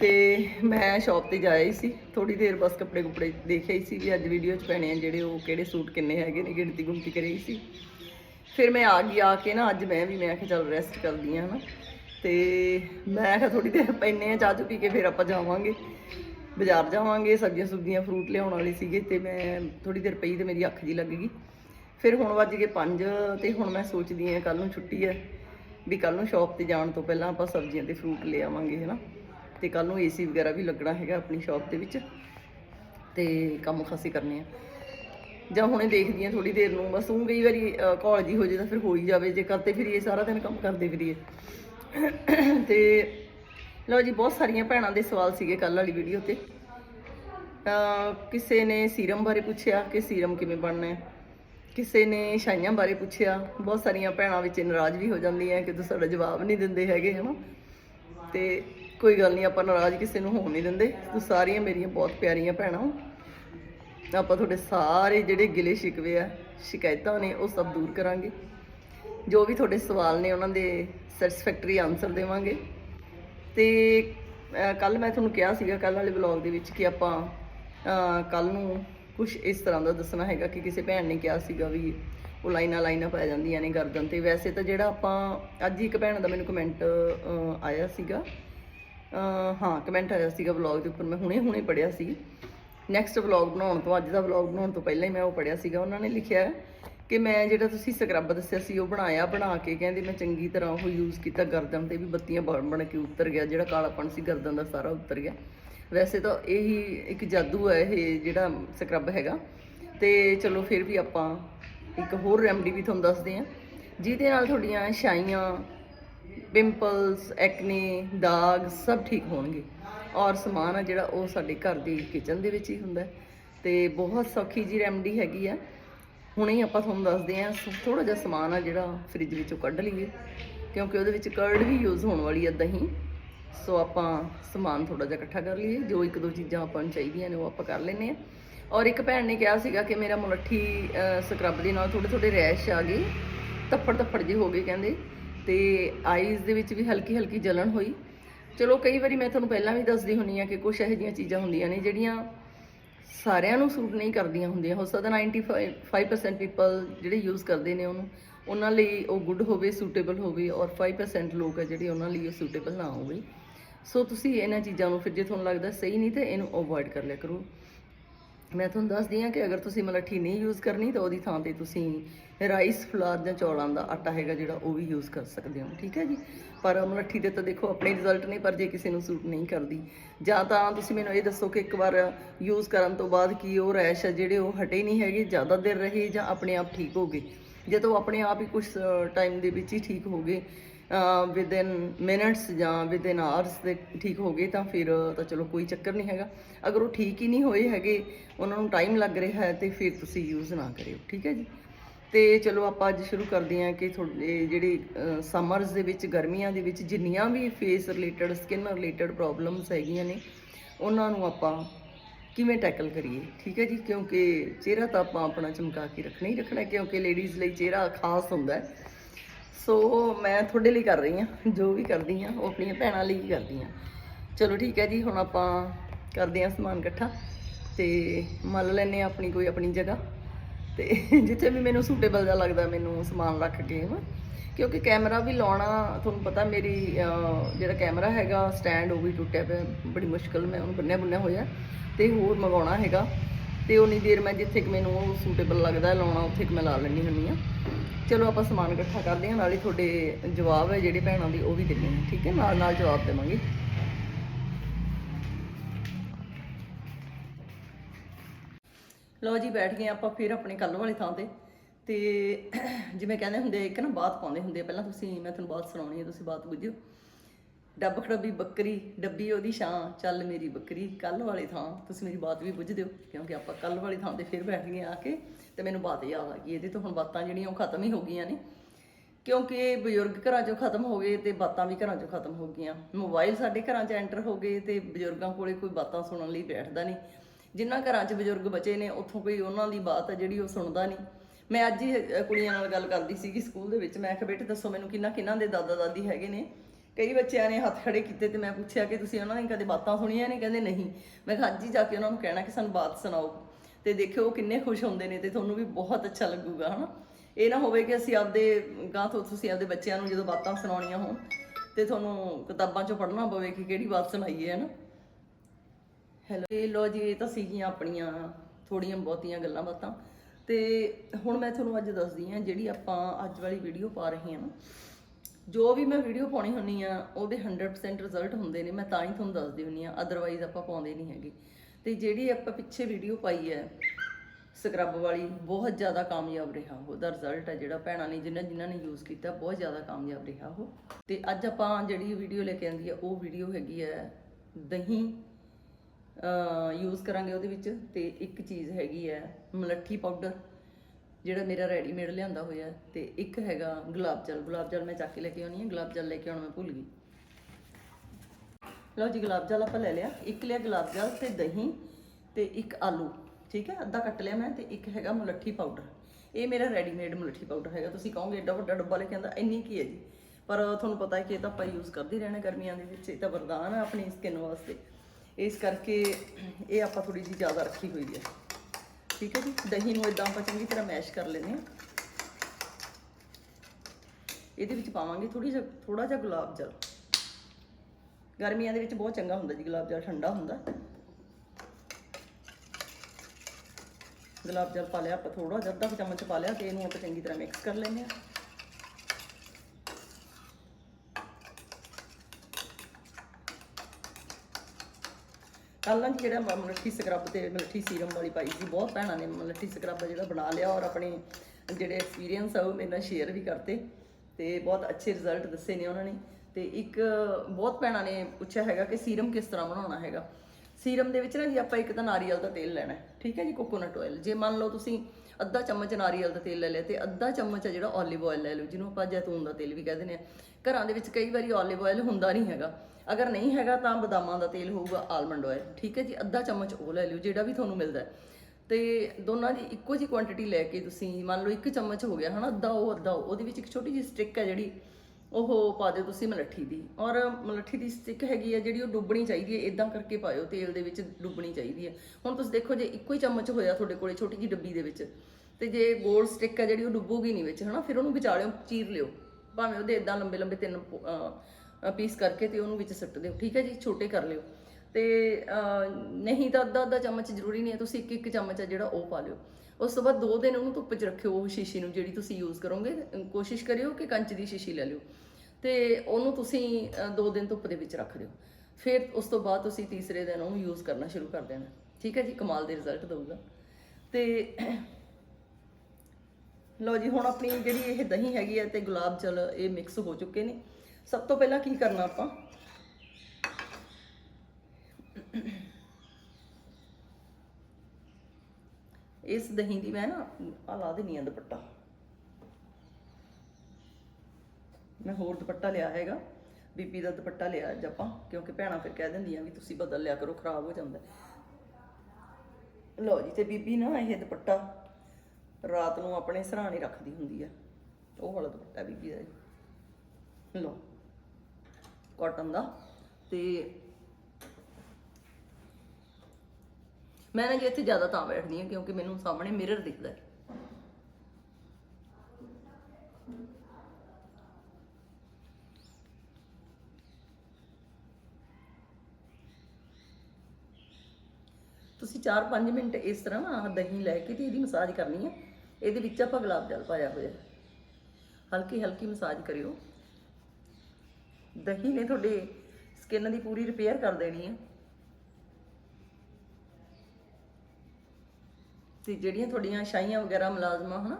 ਤੇ ਮੈਂ ਸ਼ਾਪ ਤੇ ਜਾਇਆ ਹੀ ਸੀ। ਥੋੜੀ ਦੇਰ ਬਸ ਕੱਪੜੇ ਕੁਪੜੇ ਦੇਖਿਆ ਹੀ ਸੀ ਵੀ ਅੱਜ ਵੀਡੀਓ 'ਚ ਪੈਣੇ ਆ ਜਿਹੜੇ ਉਹ ਕਿਹੜੇ ਸੂਟ ਕਿੰਨੇ ਹੈਗੇ ਨੇ ਗਿਣਤੀ ਗੁੰਮਤੀ ਕਰੀ ਸੀ। ਫਿਰ ਮੈਂ ਆ ਗਈ, ਆ ਕੇ ਨਾ ਅੱਜ ਮੈਂ ਵੀ, ਮੈਂ ਕਿਹਾ ਚੱਲ ਰੈਸਟ ਕਰਦੀ ਆ ਹਨਾ। ਤੇ ਮੈਂ ਕਿਹਾ ਥੋੜੀ ਦੇਰ ਪੈਨੇ ਆ, ਚਾਹ ਚੁ ਪੀ ਕੇ ਫਿਰ ਆਪਾਂ ਜਾਵਾਂਗੇ। ਬਾਜ਼ਾਰ ਜਾਵਾਂਗੇ, ਸਬਜ਼ੀਆਂ ਸੁਬਜ਼ੀਆਂ ਫਰੂਟ ਲਿਆਉਣ ਵਾਲੇ ਸੀਗੇ ਤੇ ਮੈਂ ਥੋੜੀ ਦੇਰ ਪਈ ਤੇ ਮੇਰੀ ਅੱਖ ਜੀ ਲੱਗ ਗਈ। ਫਿਰ ਹੁਣ ਵੱਜ ਗਏ 5 ਤੇ ਹੁਣ ਮੈਂ ਸੋਚਦੀ ਆ ਕੱਲ ਨੂੰ ਛੁੱਟੀ ਹੈ। ਵੀ ਕੱਲ ਨੂੰ ਸ਼ਾਪ ਤੇ ਜਾਣ ਤੋਂ ਪਹਿਲਾਂ ਆਪਾਂ ਸਬਜ਼ੀਆਂ ਤੇ ਫਰੂਟ ਲੈ ਆਵਾਂਗੇ, ਹਨਾ? ਤੇ ਕੱਲ ਨੂੰ ਏਸੀ ਵਗੈਰਾ ਵੀ ਲੱਗਣਾ ਹੈਗਾ ਆਪਣੀ ਸ਼ਾਪ ਦੇ ਵਿੱਚ, ਤੇ ਕੰਮ ਖਾਸੀ ਕਰਨੇ ਆ। ਜਾਂ ਹੁਣੇ ਦੇਖਦੀ ਆ ਥੋੜੀ ਦੇਰ ਨੂੰ, ਬਸ ਉਹ ਕਈ ਵਾਰੀ ਕਾਲਜ ਹੀ ਹੋ ਜੇ ਤਾਂ ਫਿਰ ਹੋ ਹੀ ਜਾਵੇ, ਜੇ ਕਰਦੇ ਫਿਰੀਏ, ਸਾਰਾ ਦਿਨ ਕੰਮ ਕਰਦੇ ਫਿਰੀਏ। ਤੇ ਲਓ ਜੀ, ਬਹੁਤ ਸਾਰੀਆਂ ਭੈਣਾਂ ਦੇ ਸਵਾਲ ਸੀਗੇ ਕੱਲ ਵਾਲੀ ਵੀਡੀਓ ਤੇ ਕਿਸੇ ਨੇ ਸੀਰਮ ਬਾਰੇ ਪੁੱਛਿਆ ਕਿ ਸੀਰਮ ਕਿਵੇਂ ਬਣਨਾ ਹੈ? ਕਿਸੇ ਨੇ ਛਾਈਆਂ ਬਾਰੇ ਪੁੱਛਿਆ, ਬਹੁਤ ਸਾਰੀਆਂ ਭੈਣਾਂ ਵਿੱਚ ਨਾਰਾਜ਼ ਵੀ ਹੋ ਜਾਂਦੀਆਂ ਕਿ ਤੁਸੀਂ ਸਾਡਾ ਜਵਾਬ ਨਹੀਂ ਦਿੰਦੇ ਹੈਗੇ, ਹਨਾ? ਤੇ ਕੋਈ ਗੱਲ ਨਹੀਂ, ਆਪਾਂ ਨਾਰਾਜ਼ ਕਿਸੇ ਨੂੰ ਹੋਣ ਨਹੀਂ ਦਿੰਦੇ। ਤੁਸੀਂ ਸਾਰੀਆਂ ਮੇਰੀਆਂ ਬਹੁਤ ਪਿਆਰੀਆਂ ਭੈਣਾਂ ਆਪਾਂ ਤੁਹਾਡੇ ਸਾਰੇ ਜਿਹੜੇ ਗਿਲੇ ਸ਼ਿਕਵੇ ਆ, ਸ਼ਿਕਾਇਤਾਂ ਨੇ, ਉਹ ਸਭ ਦੂਰ ਕਰਾਂਗੇ। ਜੋ ਵੀ ਤੁਹਾਡੇ ਸਵਾਲ ਨੇ, ਉਹਨਾਂ ਦੇ ਸੈਟੀਸਫੈਕਟਰੀ ਆਨਸਰ ਦੇਵਾਂਗੇ। ਤੇ ਕੱਲ ਮੈਂ ਤੁਹਾਨੂੰ ਕਿਹਾ ਸੀਗਾ ਕੱਲ ਵਾਲੇ ਵਲੌਗ ਦੇ ਵਿੱਚ ਕਿ ਆਪਾਂ ਕੱਲ ਨੂੰ ਕੁਝ ਇਸ ਤਰ੍ਹਾਂ ਦਾ ਦੱਸਣਾ ਹੈਗਾ ਕਿ ਕਿਸੇ ਭੈਣ ਨੇ ਕਿਹਾ ਸੀਗਾ ਵੀ ਉਹ ਲਾਈਨਾਂ ਲਾਈਨਾਂ ਪੈ ਜਾਂਦੀਆਂ ਨੇ ਗਰਦਨ ਤੇ। ਵੈਸੇ ਤਾਂ ਜਿਹੜਾ ਆਪਾਂ, ਅੱਜ ਹੀ ਇੱਕ ਭੈਣ ਦਾ ਮੈਨੂੰ ਕਮੈਂਟ ਆਇਆ ਸੀਗਾ। ਹਾਂ ਕਮੈਂਟ ਆਇਆ ਸੀਗਾ ਵਲੌਗ ਦੇ ਉੱਪਰ। ਮੈਂ ਹੁਣੇ ਹੁਣੇ ਪੜਿਆ ਸੀ। ਨੈਕਸਟ ਵਲੌਗ ਬਣਾਉਣ ਤੋਂ, ਅੱਜ ਦਾ ਵਲੌਗ ਬਣਾਉਣ ਤੋਂ ਪਹਿਲਾਂ ਹੀ ਮੈਂ ਉਹ ਪੜਿਆ ਸੀਗਾ। ਉਹਨਾਂ ਨੇ ਲਿਖਿਆ ਕਿ ਮੈਂ ਜਿਹੜਾ ਤੁਸੀਂ ਸਕਰਬ ਦੱਸਿਆ ਸੀ, ਉਹ ਬਣਾਇਆ, ਬਣਾ ਕੇ ਕਹਿੰਦੇ ਮੈਂ ਚੰਗੀ ਤਰ੍ਹਾਂ ਉਹ ਯੂਜ਼ ਕੀਤਾ। ਗਰਦਨ ਤੇ ਵੀ ਬੱਤੀਆਂ ਬਣ ਬਣ ਕੇ ਉਤਰ ਗਿਆ। ਜਿਹੜਾ ਕਾਲਾਪਣ ਸੀ, ਗਰਦਨ ਦਾ ਸਾਰਾ ਉਤਰ ਗਿਆ। ਵੈਸੇ ਤਾਂ ਇਹੀ ਇੱਕ ਜਾਦੂ ਹੈ ਇਹ ਜਿਹੜਾ ਸਕਰਬ ਹੈਗਾ। ਤੇ ਚਲੋ ਫਿਰ ਵੀ ਆਪਾਂ ਇੱਕ ਹੋਰ ਰੈਮਡੀ ਵੀ ਤੁਹਾਨੂੰ ਦੱਸਦੇ ਹਾਂ। ਜਿਹਦੇ ਨਾਲ ਤੁਹਾਡੀਆਂ ਛਾਈਆਂ ਪਿੰਪਲਸ ਐਕਨੇ ਦਾਗ ਸਭ ਠੀਕ ਹੋਣਗੇ। ਔਰ ਸਮਾਨ ਆ ਜਿਹੜਾ ਉਹ ਸਾਡੇ ਘਰ ਦੀ ਕਿਚਨ ਦੇ ਵਿੱਚ ਹੀ ਹੁੰਦਾ ਹੈ। ਤੇ ਬਹੁਤ ਸੌਖੀ ਜੀ ਰੈਮਡੀ ਹੈਗੀ ਆ। ਹੁਣੇ ਹੀ ਆਪਾਂ ਤੁਹਾਨੂੰ ਦੱਸਦੇ ਹਾਂ ਥੋੜਾ ਜਿਹਾ ਸਮਾਨ ਆ ਜਿਹੜਾ ਫ੍ਰਿਜ ਵਿੱਚੋਂ ਕੱਢ ਲਈਏ। ਕਿਉਂਕਿ ਉਹਦੇ ਵਿੱਚ ਕਰਡ ਵੀ ਯੂਜ਼ ਹੋਣ ਵਾਲੀ ਆ ਦਹੀਂ। ਸੋ ਆਪਾਂ ਸਮਾਨ ਥੋੜਾ ਜਿਹਾ ਇਕੱਠਾ ਕਰ ਲਈਏ। ਜੋ ਇੱਕ ਦੋ ਚੀਜ਼ਾਂ ਆਪਾਂ ਨੂੰ ਚਾਹੀਦੀਆਂ ਨੇ, ਉਹ ਆਪਾਂ ਕਰ ਲੈਨੇ ਆ ਔਰ ਇੱਕ ਭੈਣ ਨੇ ਕਿਹਾ ਸੀਗਾ ਕਿ ਮੇਰਾ ਮੁਲੱਠੀ ਸਕਰਬ ਦੇ ਨਾਲ ਥੋੜੇ ਥੋੜੇ ਰੈਸ਼ ਆ ਗਏ। ਤੱਫੜ ਤੱਫੜ ਜਿਹੇ ਹੋ ਗਏ ਕਹਿੰਦੇ। ਤੇ ਆਈਜ਼ ਦੇ ਵਿੱਚ ਵੀ ਹਲਕੀ ਹਲਕੀ ਜਲਨ ਹੋਈ। ਚਲੋ, ਕਈ ਵਾਰੀ ਮੈਂ ਤੁਹਾਨੂੰ ਪਹਿਲਾਂ ਵੀ ਦੱਸਦੀ ਹੁੰਨੀ ਆ ਕਿ ਕੁਝ ਇਹੋ ਜਿਹੀਆਂ ਚੀਜ਼ਾਂ ਹੁੰਦੀਆਂ ਨੇ, ਜਿਹੜੀਆਂ ਸਾਰਿਆਂ ਨੂੰ ਸੂਟ ਨਹੀਂ ਕਰਦੀਆਂ ਹੁੰਦੀਆਂ। ਹੋ ਸਕਦਾ 95% ਪੀਪਲ ਜਿਹੜੇ ਯੂਜ਼ ਕਰਦੇ ਨੇ ਉਹਨੂੰ, ਉਹਨਾਂ ਲਈ ਉਹ ਗੁੱਡ ਹੋਵੇ ਸੂਟੇਬਲ ਹੋਵੇ, ਔਰ 5% ਲੋਕ ਆ ਜਿਹੜੇ ਉਹਨਾਂ ਲਈ ਉਹ ਸੂਟੇਬਲ ਨਾ ਹੋਵੇ। ਸੋ ਤੁਸੀਂ ਇਹਨਾਂ ਚੀਜ਼ਾਂ ਨੂੰ ਫਿਰ ਜੇ ਤੁਹਾਨੂੰ ਲੱਗਦਾ ਸਹੀ ਨਹੀਂ ਤੇ ਇਹਨੂੰ ਅਵੋਇਡ ਕਰ ਲਿਆ ਕਰੋ। ਮੈਂ ਤੁਹਾਨੂੰ ਦੱਸਦੀ ਹਾਂ ਕਿ ਅਗਰ ਤੁਸੀਂ ਮਲੱਠੀ ਨਹੀਂ ਯੂਜ਼ ਕਰਨੀ ਤਾਂ ਉਹਦੀ ਥਾਂ ਤੇ ਤੁਸੀਂ ਰਾਈਸ ਫਲਾਰ ਜਾਂ ਚੌਲਾਂ ਦਾ ਆਟਾ ਹੈਗਾ ਜਿਹੜਾ ਉਹ ਵੀ ਯੂਜ਼ ਕਰ ਸਕਦੇ ਹੋ, ਠੀਕ ਹੈ ਜੀ? ਪਰ ਮਲੱਠੀ ਦੇ ਤਾਂ ਦੇਖੋ, ਆਪਣੇ ਰਿਜ਼ਲਟ ਨਹੀਂ ਪਰ ਜੇ ਕਿਸੇ ਨੂੰ ਸੂਟ ਨਹੀਂ ਕਰਦੀ। ਜਾਂ ਤਾਂ ਤੁਸੀਂ ਮੈਨੂੰ ਇਹ ਦੱਸੋ ਕਿ ਇੱਕ ਵਾਰ ਯੂਜ਼ ਕਰਨ ਤੋਂ ਬਾਅਦ ਕੀ ਉਹ ਰੈਸ਼ ਹੈ ਜਿਹੜੇ ਉਹ ਹਟੇ ਨਹੀਂ ਹੈਗੇ, ਜ਼ਿਆਦਾ ਦੇਰ ਰਹੇ ਜਾਂ ਆਪਣੇ ਆਪ ਠੀਕ ਹੋ ਗਏ? ਜੇ ਤਾਂ ਆਪਣੇ ਆਪ ਹੀ ਕੁਝ ਟਾਈਮ ਦੇ ਵਿੱਚ ਹੀ ਠੀਕ ਹੋ ਗਏ ਵਿਦ ਇਨ ਮਿੰਟਸ ਜਾਂ ਵਿਦਇਨ ਆਵਰਸ ਦੇ ਠੀਕ ਹੋ ਗਏ ਤਾਂ ਫਿਰ ਤਾਂ ਚਲੋ ਕੋਈ ਚੱਕਰ ਨਹੀਂ ਹੈਗਾ। ਅਗਰ ਉਹ ਠੀਕ ਹੀ ਨਹੀਂ ਹੋਏ ਹੈਗੇ, ਉਹਨਾਂ ਨੂੰ ਟਾਈਮ ਲੱਗ ਰਿਹਾ ਹੈ ਤੇ ਫਿਰ ਤੁਸੀਂ ਯੂਜ਼ ਨਾ ਕਰਿਓ, ਠੀਕ ਹੈ ਜੀ? ਤੇ ਚਲੋ ਆਪਾਂ ਅੱਜ ਸ਼ੁਰੂ ਕਰਦੇ ਹਾਂ ਕਿ ਤੁਹਾਡੇ ਜਿਹੜੇ ਸਮਰਸ ਦੇ ਵਿੱਚ, ਗਰਮੀਆਂ ਦੇ ਵਿੱਚ ਜਿੰਨੀਆਂ ਵੀ face related skin related problems ਹੈਗੀਆਂ ਨੇ, ਉਹਨਾਂ ਨੂੰ ਆਪਾਂ ਕਿਵੇਂ ਟੈਕਲ ਕਰੀਏ, ਠੀਕ ਹੈ ਜੀ? ਕਿਉਂਕਿ ਚਿਹਰਾ ਤਾਂ ਆਪਾਂ ਆਪਣਾ ਚਮਕਾ ਕੇ ਰੱਖਣਾ ਹੀ ਰੱਖਣਾ ਕਿਉਂਕਿ ਲੇਡੀਜ਼ ਲਈ ਚਿਹਰਾ ਖਾਸ ਹੁੰਦਾ ਹੈ। ਸੋ ਮੈਂ ਤੁਹਾਡੇ ਲਈ ਕਰ ਰਹੀ ਹਾਂ, ਜੋ ਵੀ ਕਰਦੀ ਹਾਂ, ਉਹ ਆਪਣੀਆਂ ਭੈਣਾਂ ਲਈ ਹੀ ਕਰਦੀ ਹਾਂ। ਚਲੋ ਠੀਕ ਹੈ ਜੀ, ਹੁਣ ਆਪਾਂ ਕਰਦੇ ਹਾਂ ਸਮਾਨ ਇਕੱਠਾ ਤੇ ਮੰਨ ਲੈਨੇ ਆ ਆਪਣੀ ਕੋਈ ਆਪਣੀ ਜਗ੍ਹਾ। ਤੇ ਜਿੱਥੇ ਵੀ ਮੈਨੂੰ ਸੂਟੇਬਲ ਜਿਹਾ ਲੱਗਦਾ ਮੈਨੂੰ ਸਮਾਨ ਰੱਖ ਕੇ ਹਨਾ। ਕਿਉਂਕਿ ਕੈਮਰਾ ਵੀ ਲਾਉਣਾ, ਤੁਹਾਨੂੰ ਪਤਾ ਮੇਰੀ ਜਿਹੜਾ ਕੈਮਰਾ ਹੈਗਾ ਸਟੈਂਡ ਉਹ ਵੀ ਟੁੱਟਿਆ ਪਿਆ, ਬੜੀ ਮੁਸ਼ਕਲ ਮੈਂ ਉਹਨੂੰ ਬੰਨਿਆ ਬੁੰਨਿਆ ਹੋਇਆ। ਤੇ ਹੋਰ ਮੰਗਾਉਣਾ ਹੈਗਾ। ਤੇ ਉਨੀ ਦੇਰ ਮੈਂ ਜਿੱਥੇ ਕਿ ਮੈਨੂੰ ਉਹ ਸੂਟੇਬਲ ਲੱਗਦਾ ਲਾਉਣਾ, ਉੱਥੇ ਕਿ ਮੈਂ ਲਾ ਲੈਣੀ ਹੁੰਦੀ ਆ ਚਲੋ ਆਪਾਂ ਸਮਾਨ ਇਕੱਠਾ ਕਰਦੇ ਹਾਂ ਨਾਲੇ ਤੁਹਾਡੇ ਜਵਾਬ ਹੈ ਜਿਹੜੇ ਭੈਣਾਂ ਦੀ ਉਹ ਵੀ ਦਿੰਦੇ ਹਾਂ ਠੀਕ ਹੈ? ਨਾਲ ਨਾਲ ਜਵਾਬ ਦੇਵਾਂਗੇ। ਲਓ ਜੀ ਬੈਠ ਗਏ ਆਪਾਂ ਫਿਰ ਆਪਣੇ ਕੱਲ ਵਾਲੀ ਥਾਂ ਤੇ। ਤੇ ਜਿਵੇਂ ਕਹਿੰਦੇ ਹੁੰਦੇ ਆ, ਇੱਕ ਨਾ ਬਾਤ ਪਾਉਂਦੇ ਹੁੰਦੇ ਆ, ਪਹਿਲਾਂ ਤੁਸੀਂ ਮੈਂ ਤੁਹਾਨੂੰ ਬਾਤ ਸੁਣਾਉਣੀ ਹੈ ਤੁਸੀਂ ਬਾਤ ਬੁੱਝਿਓ। ਡੱਬ ਖੜੱਬੀ ਬੱਕਰੀ, ਡੱਬੀ ਉਹਦੀ ਛਾਂ, ਚੱਲ ਮੇਰੀ ਬੱਕਰੀ ਕੱਲ ਵਾਲੀ ਥਾਂ। ਤੁਸੀਂ ਮੇਰੀ ਬਾਤ ਵੀ ਬੁੱਝ ਦਿਓ, ਕਿਉਂਕਿ ਆਪਾਂ ਕੱਲ ਵਾਲੀ ਥਾਂ ਤੇ ਫਿਰ ਬੈਠ ਗਏ ਆ ਕੇ, ਤੇ ਮੈਨੂੰ ਬਾਤ ਯਾਦ ਆ ਗਈ। ਇਹਦੇ ਤੋਂ ਹੁਣ ਬਾਤਾਂ ਜਿਹੜੀਆਂ ਉਹ ਖਤਮ ਹੀ ਹੋ ਗਈਆਂ ਨੇ। ਕਿਉਂਕਿ ਬਜ਼ੁਰਗ ਘਰਾਂ 'ਚੋਂ ਖਤਮ ਹੋ ਗਏ ਤੇ ਬਾਤਾਂ ਵੀ ਘਰਾਂ 'ਚੋਂ ਖਤਮ ਹੋ ਗਈਆਂ। ਮੋਬਾਈਲ ਸਾਡੇ ਘਰਾਂ 'ਚ ਐਂਟਰ ਹੋ ਗਏ ਤੇ ਬਜ਼ੁਰਗਾਂ ਕੋਲੇ ਕੋਈ ਬਾਤਾਂ ਸੁਣਨ ਲਈ ਬੈਠਦਾ ਨਹੀਂ। ਜਿਨ੍ਹਾਂ ਘਰਾਂ 'ਚ ਬਜ਼ੁਰਗ ਬਚੇ ਨੇ, ਉੱਥੋਂ ਕੋਈ ਉਹਨਾਂ ਦੀ ਬਾਤ ਹੈ ਜਿਹੜੀ ਉਹ ਸੁਣਦਾ ਨਹੀਂ। ਮੈਂ ਅੱਜ ਹੀ ਕੁੜੀਆਂ ਨਾਲ ਗੱਲ ਕਰਦੀ ਸੀਗੀ ਸਕੂਲ ਦੇ ਵਿੱਚ। ਮੈਂ ਕਿਹਾ, ਬੇਟੇ ਦੱਸੋ ਮੈਨੂੰ ਕਿੰਨਾ ਕਿੰਨਾ ਦੇ ਦਾਦਾ ਦਾਦੀ ਹੈਗੇ ਨੇ। ਕਈ ਬੱਚਿਆਂ ਨੇ ਹੱਥ ਖੜੇ ਕੀਤੇ ਤੇ ਮੈਂ ਪੁੱਛਿਆ ਕਿ ਤੁਸੀਂ ਉਹਨਾਂ ਨੇ ਕਦੇ ਬਾਤਾਂ ਸੁਣੀਆਂ ਨੇ? ਕਹਿੰਦੇ ਨਹੀਂ। ਮੈਂ ਕਿਹਾ ਅੱਜ ਹੀ ਜਾ ਕੇ ਉਹਨਾਂ ਨੂੰ ਕਹਿਣਾ ਕਿ ਸਾਨੂੰ ਬਾਤ ਸੁਣਾਓ। ਤੇ ਦੇਖਿਓ, ਉਹ ਕਿੰਨੇ ਖੁਸ਼ ਹੁੰਦੇ ਨੇ ਤੇ ਤੁਹਾਨੂੰ ਵੀ ਬਹੁਤ ਅੱਛਾ ਲੱਗੂਗਾ, ਹਨਾ? ਇਹ ਨਾ ਹੋਵੇ ਕਿ ਅਸੀਂ ਆਪਦੇ ਗਾਂ ਤੋਂ ਤੁਸੀਂ ਆਪਦੇ ਬੱਚਿਆਂ ਨੂੰ ਜਦੋਂ ਬਾਤਾਂ ਸੁਣਾਉਣੀਆਂ ਹੋਣ ਤੇ ਤੁਹਾਨੂੰ ਕਿਤਾਬਾਂ 'ਚੋਂ ਪੜ੍ਹਨਾ ਪਵੇ ਕਿ ਕਿਹੜੀ ਬਾਤ ਸੁਣਾਈਏ, ਹਨਾ? ਹੈਲੋ ਇਹ ਲੋ ਜੀ, ਇਹ ਤਾਂ ਸੀਗੀਆਂ ਆਪਣੀਆਂ ਥੋੜੀਆਂ ਬਹੁਤੀਆਂ ਗੱਲਾਂ ਬਾਤਾਂ। ਤੇ ਹੁਣ ਮੈਂ ਤੁਹਾਨੂੰ ਅੱਜ ਦੱਸਦੀ ਹਾਂ ਜਿਹੜੀ ਆਪਾਂ ਅੱਜ ਵਾਲੀ ਵੀਡੀਓ ਪਾ ਰਹੇ ਹਾਂ। ਜੋ ਵੀ ਮੈਂ ਵੀਡੀਓ ਪਾਉਣੀ ਹੁੰਨੀ ਆ, ਉਹਦੇ 100% ਰਿਜ਼ਲਟ ਹੁੰਦੇ ਨੇ, ਮੈਂ ਤਾਂ ਹੀ ਤੁਹਾਨੂੰ ਦੱਸਦੀ ਹੁੰਨੀ ਆ ਅਦਰਵਾਈਜ਼ ਆਪਾਂ ਪਾਉਂਦੇ ਨਹੀਂ ਹੈਗੇ। ਤੇ ਜਿਹੜੀ ਆਪਾਂ ਪਿੱਛੇ ਵੀਡੀਓ ਪਾਈ ਹੈ ਸਕਰਬ ਵਾਲੀ, ਬਹੁਤ ਜ਼ਿਆਦਾ ਕਾਮਯਾਬ ਰਿਹਾ ਉਹਦਾ ਰਿਜ਼ਲਟ ਹੈ ਜਿਹੜਾ ਭੈਣਾਂ ਨੇ, ਜਿਨ੍ਹਾਂ ਜਿਨ੍ਹਾਂ ਨੇ ਯੂਜ਼ ਕੀਤਾ, ਬਹੁਤ ਜ਼ਿਆਦਾ ਕਾਮਯਾਬ ਰਿਹਾ ਉਹ। ਤੇ ਅੱਜ ਆਪਾਂ ਜਿਹੜੀ ਵੀਡੀਓ ਲੈ ਕੇ ਆਂਦੀ ਆ, ਉਹ ਵੀਡੀਓ ਹੈਗੀ ਹੈ ਦਹੀਂ ਯੂਜ਼ ਕਰਾਂਗੇ ਉਹਦੇ ਵਿੱਚ, ਤੇ ਇੱਕ ਚੀਜ਼ ਹੈਗੀ ਹੈ, ਮਲੱਠੀ ਪਾਊਡਰ ਜਿਹੜਾ ਮੇਰਾ ਰੈਡੀਮੇਡ ਲਿਆਂਦਾ ਹੋਇਆ ਹੈ, ਤੇ ਇੱਕ ਹੈਗਾ ਗੁਲਾਬ ਜਲ। ਗੁਲਾਬ ਜਲ ਮੈਂ ਚੱਕ ਕੇ ਲੈ ਕੇ ਆਉਣੀ ਹੈ। ਗੁਲਾਬ ਜਲ ਲੈ ਕੇ ਆਉਣਾ ਮੈਂ ਭੁੱਲ ਗਈ। ਲਓ ਜੀ ਗੁਲਾਬ ਜਲ ਆਪਾਂ ਲੈ ਲਿਆ। ਇੱਕ ਲਿਆ ਗੁਲਾਬ ਜਲ ਤੇ ਦਹੀਂ ਤੇ ਇੱਕ ਆਲੂ ਠੀਕ ਹੈ? ਅੱਧਾ ਕੱਟ ਲਿਆ ਮੈਂ ਤੇ ਇੱਕ ਹੈਗਾ ਮੁਲੱਠੀ ਪਾਊਡਰ ਇਹ ਮੇਰਾ ਰੈਡੀਮੇਡ ਮੁਲੱਠੀ ਪਾਊਡਰ ਹੈਗਾ। ਤੁਸੀਂ ਕਹੋਗੇ ਐਡਾ ਵੱਡਾ ਡੱਬਾ ਲੈ ਕੇ ਆਂਦਾ ਇੰਨੀ ਕੀ ਹੈ ਜੀ? ਪਰ ਤੁਹਾਨੂੰ ਪਤਾ ਹੈ ਕਿ ਇਹ ਤਾਂ ਆਪਾਂ ਯੂਜ਼ ਕਰਦੇ ਰਹਿਣਾ ਗਰਮੀਆਂ ਦੇ ਵਿੱਚ। ਇਹ ਤਾਂ ਵਰਦਾਨ ਹੈ ਆਪਣੀ ਸਕਿਨ ਵਾਸਤੇ। ਇਸ ਕਰਕੇ ਇਹ ਆਪਾਂ ਥੋੜੀ ਜਿਹੀ ਜ਼ਿਆਦਾ ਰੱਖੀ ਹੋਈ ਹੈ। ਠੀਕ ਹੈ ਜੀ? ਦਹੀਂ ਨੂੰ ਇਦਾਂ ਆਪਾਂ ਚੰਗੀ ਤਰ੍ਹਾਂ ਮੈਸ਼ ਕਰ ਲੈਂਦੇ ਹਾਂ। ਇਹਦੇ ਵਿੱਚ ਪਾਵਾਂਗੇ ਥੋੜੀ ਜਿਹਾ ਥੋੜਾ ਜਿਹਾ ਗੁਲਾਬ ਜਲ। ਗਰਮੀਆਂ ਦੇ ਵਿੱਚ ਬਹੁਤ ਚੰਗਾ ਹੁੰਦਾ ਜੀ, ਗੁਲਾਬ ਜਲ ਠੰਡਾ ਹੁੰਦਾ। ਗੁਲਾਬ ਜਲ ਪਾ ਲਿਆ ਆਪਾਂ ਥੋੜਾ ਜਿਹਾ, ਅੱਧਾ ਕੁ ਚਮਚ ਪਾ ਲਿਆ ਤੇ ਇਹਨੂੰ ਆਪਾਂ ਚੰਗੀ ਤਰ੍ਹਾਂ ਮਿਕਸ ਕਰ ਲੈਂਦੇ ਹਾਂ। ਕੱਲ੍ਹ ਨਾ ਜੀ ਜਿਹੜਾ ਮ- ਮਲੱਠੀ ਸਕਰਬ ਤੇ ਮਲੱਠੀ ਸੀਰਮ ਵਾਲੀ ਪਾਈ ਸੀ, ਬਹੁਤ ਭੈਣਾਂ ਨੇ ਮਲੱਠੀ ਸਕਰਬ ਦਾ ਜਿਹੜਾ ਬਣਾ ਲਿਆ ਔਰ ਆਪਣੇ ਜਿਹੜੇ ਐਕਸਪੀਰੀਅੰਸ ਆ ਉਹ ਮੇਰੇ ਨਾਲ ਸ਼ੇਅਰ ਵੀ ਕਰਤੇ ਤੇ ਬਹੁਤ ਅੱਛੇ ਰਿਜ਼ਲਟ ਦੱਸੇ ਨੇ ਉਹਨਾਂ ਨੇ ਤੇ ਇੱਕ ਬਹੁਤ ਭੈਣਾਂ ਨੇ ਪੁੱਛਿਆ ਹੈਗਾ ਕਿ ਸੀਰਮ ਕਿਸ ਤਰ੍ਹਾਂ ਬਣਾਉਣਾ ਹੈਗਾ। ਸੀਰਮ ਦੇ ਵਿੱਚ ਨਾ ਜੀ ਆਪਾਂ ਇੱਕ ਤਾਂ ਨਾਰੀਅਲ ਦਾ ਤੇਲ ਲੈਣਾ, ਠੀਕ ਹੈ ਜੀ ਕੋਕੋਨਟ ਆਇਲ ਜੇ ਮੰਨ ਲਓ ਤੁਸੀਂ ਅੱਧਾ ਚਮਚ ਨਾਰੀਅਲ ਦਾ ਤੇਲ ਲੈ ਲਿਆ ਤੇ ਅੱਧਾ ਚਮਚ ਆ ਜਿਹੜਾ 올ਿਵ ਆਇਲ ਲੈ ਲਓ, ਜਿਹਨੂੰ ਆਪਾਂ ਜੈਤੂਨ ਦਾ ਤੇਲ ਵੀ ਕਹਿ ਦਿੰਦੇ ਆ ਘਰਾਂ ਦੇ ਵਿੱਚ ਕਈ ਵਾਰੀ 올ਿਵ ਆਇਲ ਹੁੰਦਾ ਨਹੀਂ ਹੈਗਾ। ਅਗਰ ਨਹੀਂ ਹੈਗਾ ਤਾਂ ਬਦਾਮਾਂ ਦਾ ਤੇਲ ਹੋਊਗਾ ਆਲਮੰਡ ਆਇਲ ਠੀਕ ਹੈ ਜੀ? ਅੱਧਾ ਚਮਚ ਉਹ ਲੈ ਲਿਓ, ਜਿਹੜਾ ਵੀ ਤੁਹਾਨੂੰ ਮਿਲਦਾ ਹੈ। ਤੇ ਦੋਨਾਂ ਦੀ ਇੱਕੋ ਜੀ ਕੁਆਂਟੀਟੀ ਲੈ ਕੇ ਤੁਸੀਂ, ਮੰਨ ਲਓ ਇੱਕ ਚਮਚ ਹੋ ਗਿਆ, ਹਨਾ? ਅੱਧਾ ਉਹ ਅੱਧਾ ਉਹ। ਉਹਦੇ ਵਿੱਚ ਇੱਕ ਛੋਟੀ ਜਿਹੀ ਸਟਿਕ ਹੈ ਜਿਹੜੀ, ਉਹ ਪਾ ਦਿਓ ਤੁਸੀਂ ਮਲੱਠੀ ਦੀ। ਔਰ ਮਲੱਠੀ ਦੀ ਸਟਿਕ ਹੈਗੀ ਹੈ ਜਿਹੜੀ ਉਹ ਡੁੱਬਣੀ ਚਾਹੀਦੀ ਹੈ ਇਦਾਂ ਕਰਕੇ ਪਾਇਓ, ਤੇਲ ਦੇ ਵਿੱਚ ਡੁੱਬਣੀ ਚਾਹੀਦੀ ਹੈ। ਹੁਣ ਤੁਸੀਂ ਦੇਖੋ, ਜੇ ਇੱਕੋ ਹੀ ਚਮਚ ਹੋਇਆ ਤੁਹਾਡੇ ਕੋਲੇ, ਛੋਟੀ ਜਿਹੀ ਡੱਬੀ ਦੇ ਵਿੱਚ, ਤੇ ਜੇ ਗੋਲ ਸਟਿਕ ਹੈ ਜਿਹੜੀ ਉਹ ਡੁੱਬੂਗੀ ਨਹੀਂ ਵਿੱਚ, ਹਨਾ? ਫਿਰ ਉਹਨੂੰ ਵਿਚਾਲਿਓ, ਚੀਰ ਲਿਓ। ਭਾਵੇਂ ਉਹਦੇ ਇਦਾਂ ਲੰਬੇ ਲੰਬੇ ਤਿੰਨ ਪੀਸ ਕਰਕੇ ਤੇ ਉਹਨੂੰ ਵਿੱਚ ਸੁੱਟ ਦਿਓ ਠੀਕ ਹੈ ਜੀ? ਛੋਟੇ ਕਰ ਲਿਓ। ਤੇ ਨਹੀਂ ਤਾਂ ਅੱਧਾ ਅੱਧਾ ਚਮਚ ਜ਼ਰੂਰੀ ਨਹੀਂ ਹੈ ਤੁਸੀਂ ਇੱਕ ਇੱਕ ਚਮਚ ਆ ਜਿਹੜਾ ਉਹ ਪਾ ਲਿਓ। ਉਸ ਤੋਂ ਬਾਅਦ ਦੋ ਦਿਨ ਉਹਨੂੰ ਧੁੱਪ 'ਚ ਰੱਖਿਓ ਉਹ ਸ਼ੀਸ਼ੀ ਨੂੰ ਜਿਹੜੀ ਤੁਸੀਂ ਯੂਜ਼ ਕਰੋਗੇ ਕੋਸ਼ਿਸ਼ ਕਰਿਓ ਕਿ ਕੰਚ ਦੀ ਸ਼ੀਸ਼ੀ ਲੈ ਲਿਓ। ਤੇ ਉਹਨੂੰ ਤੁਸੀਂ ਅਹ, ਦੋ ਦਿਨ ਧੁੱਪ ਦੇ ਵਿੱਚ ਰੱਖ ਦਿਓ। ਫਿਰ ਉਸ ਤੋਂ ਬਾਅਦ ਤੁਸੀਂ ਤੀਸਰੇ ਦਿਨ ਉਹਨੂੰ ਯੂਜ਼ ਕਰਨਾ ਸ਼ੁਰੂ ਕਰ ਦੇਣਾ। ਠੀਕ ਹੈ ਜੀ? ਕਮਾਲ ਦੇ ਰਿਜ਼ਲਟ ਦਊਗਾ। ਤੇ ਲਓ ਜੀ ਹੁਣ ਆਪਣੀ ਜਿਹੜੀ ਇਹ ਦਹੀਂ ਹੈਗੀ ਹੈ ਤੇ ਗੁਲਾਬ ਜਲ ਇਹ ਮਿਕਸ ਹੋ ਚੁੱਕੇ ਨੇ। ਸਭ ਤੋਂ ਪਹਿਲਾਂ ਕੀ ਕਰਨਾ ਆਪਾਂ? ਇਸ ਦਹੀਂ ਦੀ ਮੈਂ ਨਾ ਆ ਲਾ ਦੇਣੀ ਆ ਦੁਪੱਟਾ। ਮੈਂ ਹੋਰ ਦੁਪੱਟਾ ਲਿਆ ਹੈਗਾ। ਬੀਬੀ ਦਾ ਦੁਪੱਟਾ ਲਿਆ ਅੱਜ ਆਪਾਂ, ਕਿਉਂਕਿ ਭੈਣਾਂ ਫਿਰ ਕਹਿ ਦਿੰਦੀਆਂ ਵੀ ਤੁਸੀਂ ਬਦਲ ਲਿਆ ਕਰੋ, ਖਰਾਬ ਹੋ ਜਾਂਦਾ। ਲਓ ਜੀ, ਤੇ ਬੀਬੀ ਨਾ ਇਹ ਦੁਪੱਟਾ ਰਾਤ ਨੂੰ ਆਪਣੇ ਸਰਾਣੇ ਰੱਖਦੀ ਹੁੰਦੀ ਆ। ਉਹ ਵਾਲਾ ਦੁਪੱਟਾ ਬੀਬੀ ਦਾ ਜੀ। ਲਓ। ਕਾਟਨ ਦਾ। ਤੇ ਮੈਂ ਨਾ ਜੀ ਇੱਥੇ ਜ਼ਿਆਦਾ ਤਾਂ ਬੈਠਦੀ ਹਾਂ, ਕਿਉਂਕਿ ਮੈਨੂੰ ਸਾਹਮਣੇ ਮਿਰਰ ਦਿਖਦਾ ਹੈ। ਤੁਸੀਂ 4-5 ਮਿੰਟ ਇਸ ਤਰ੍ਹਾਂ ਨਾ ਆਹ ਦਹੀਂ ਲੈ ਕੇ ਤੇ ਇਹਦੀ ਮਸਾਜ ਕਰਨੀ ਹੈ ਇਹਦੇ ਵਿੱਚ ਆਪਾਂ ਗੁਲਾਬ ਜਲ ਪਾਇਆ ਹੋਇਆ ਹਲਕੀ ਹਲਕੀ ਮਸਾਜ ਕਰਿਓ। ਦਹੀਂ ਨੇ ਤੁਹਾਡੇ ਸਕਿਨ ਦੀ ਪੂਰੀ ਰਿਪੇਅਰ ਕਰ ਦੇਣੀ ਹੈ ਤੇ ਜਿਹੜੀਆਂ ਤੁਹਾਡੀਆਂ ਛਾਈਆਂ ਵਗੈਰਾ ਮੁਲਾਜ਼ਮਾਂ, ਹਨਾ,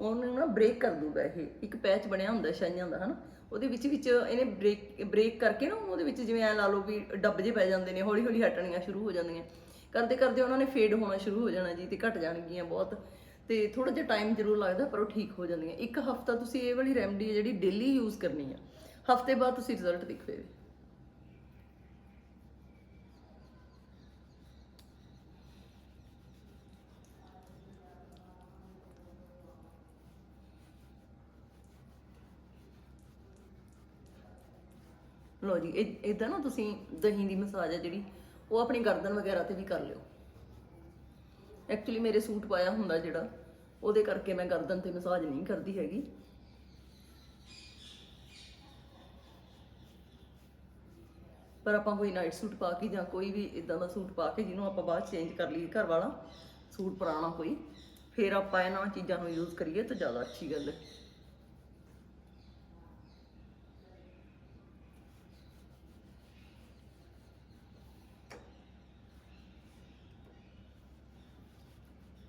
ਉਹਨੂੰ ਨਾ ਬ੍ਰੇਕ ਕਰ ਦੂਗਾ ਇਹ। ਇੱਕ ਪੈਚ ਬਣਿਆ ਹੁੰਦਾ ਛਾਈਆਂ ਦਾ, ਹਨਾ। ਉਹਦੇ ਵਿੱਚ ਵਿੱਚ ਇਹਨੇ ਬ੍ਰੇਕ ਬ੍ਰੇਕ ਕਰਕੇ ਨਾ ਉਹਦੇ ਵਿੱਚ ਜਿਵੇਂ ਐ ਲਾ ਲਓ ਵੀ ਡੱਬ ਜੇ ਪੈ ਜਾਂਦੇ ਨੇ ਹੌਲੀ ਹੌਲੀ ਹਟਣੀਆਂ ਸ਼ੁਰੂ ਹੋ ਜਾਂਦੀਆਂ। ਕਰਦੇ ਕਰਦੇ ਉਹਨਾਂ ਨੇ ਫੇਡ ਹੋਣਾ ਸ਼ੁਰੂ ਹੋ ਜਾਣਾ ਜੀ ਤੇ ਘਟ ਜਾਣਗੀਆਂ ਬਹੁਤ। ਤੇ ਥੋੜਾ ਜਿਹਾ ਟਾਈਮ ਜ਼ਰੂਰ ਲੱਗਦਾ ਪਰ ਉਹ ਠੀਕ ਹੋ ਜਾਂਦੀਆਂ। ਇੱਕ ਹਫਤਾ ਤੁਸੀਂ ਇਹ ਵਾਲੀ ਰੈਮਡੀ ਜਿਹੜੀ ਡੇਲੀ ਯੂਜ਼ ਕਰਨੀ ਆ। ਹਫ਼ਤੇ ਬਾਅਦ ਤੁਸੀਂ ਰਿਜ਼ਲਟ ਦੇਖੋਗੇ। ਲੋ ਜੀ, ਇਹ ਇਦਾਂ ਨਾ ਤੁਸੀਂ ਦਹੀਂ ਦੀ ਮਸਾਜ ਹੈ ਜਿਹੜੀ, ਉਹ ਆਪਣੀ ਗਰਦਨ ਵਗੈਰਾ ਤੇ ਵੀ ਕਰ ਲਿਓ। ਐਕਚੁਅਲੀ ਮੇਰੇ ਸੂਟ ਪਾਇਆ ਹੁੰਦਾ ਜਿਹੜਾ, ਉਹਦੇ ਕਰਕੇ ਮੈਂ ਗਰਦਨ ਤੇ ਮਸਾਜ ਨਹੀਂ ਕਰਦੀ ਹੈਗੀ। ਪਰ ਆਪਾਂ ਕੋਈ ਨਾਈਟ ਸੂਟ ਪਾ ਕੇ ਜਾਂ ਕੋਈ ਵੀ ਇਦਾਂ ਦਾ ਸੂਟ ਪਾ ਕੇ ਜਿਹਨੂੰ ਆਪਾਂ ਬਾਅਦ ਚੇਂਜ ਕਰ ਲਈਏ ਘਰ ਵਾਲਾ ਸੂਟ ਪੁਰਾਣਾ ਕੋਈ, ਫਿਰ ਆਪਾਂ ਇਹਨਾਂ ਚੀਜ਼ਾਂ ਨੂੰ ਯੂਜ਼ ਕਰੀਏ ਤਾਂ ਜ਼ਿਆਦਾ ਅੱਛੀ ਗੱਲ ਹੈ।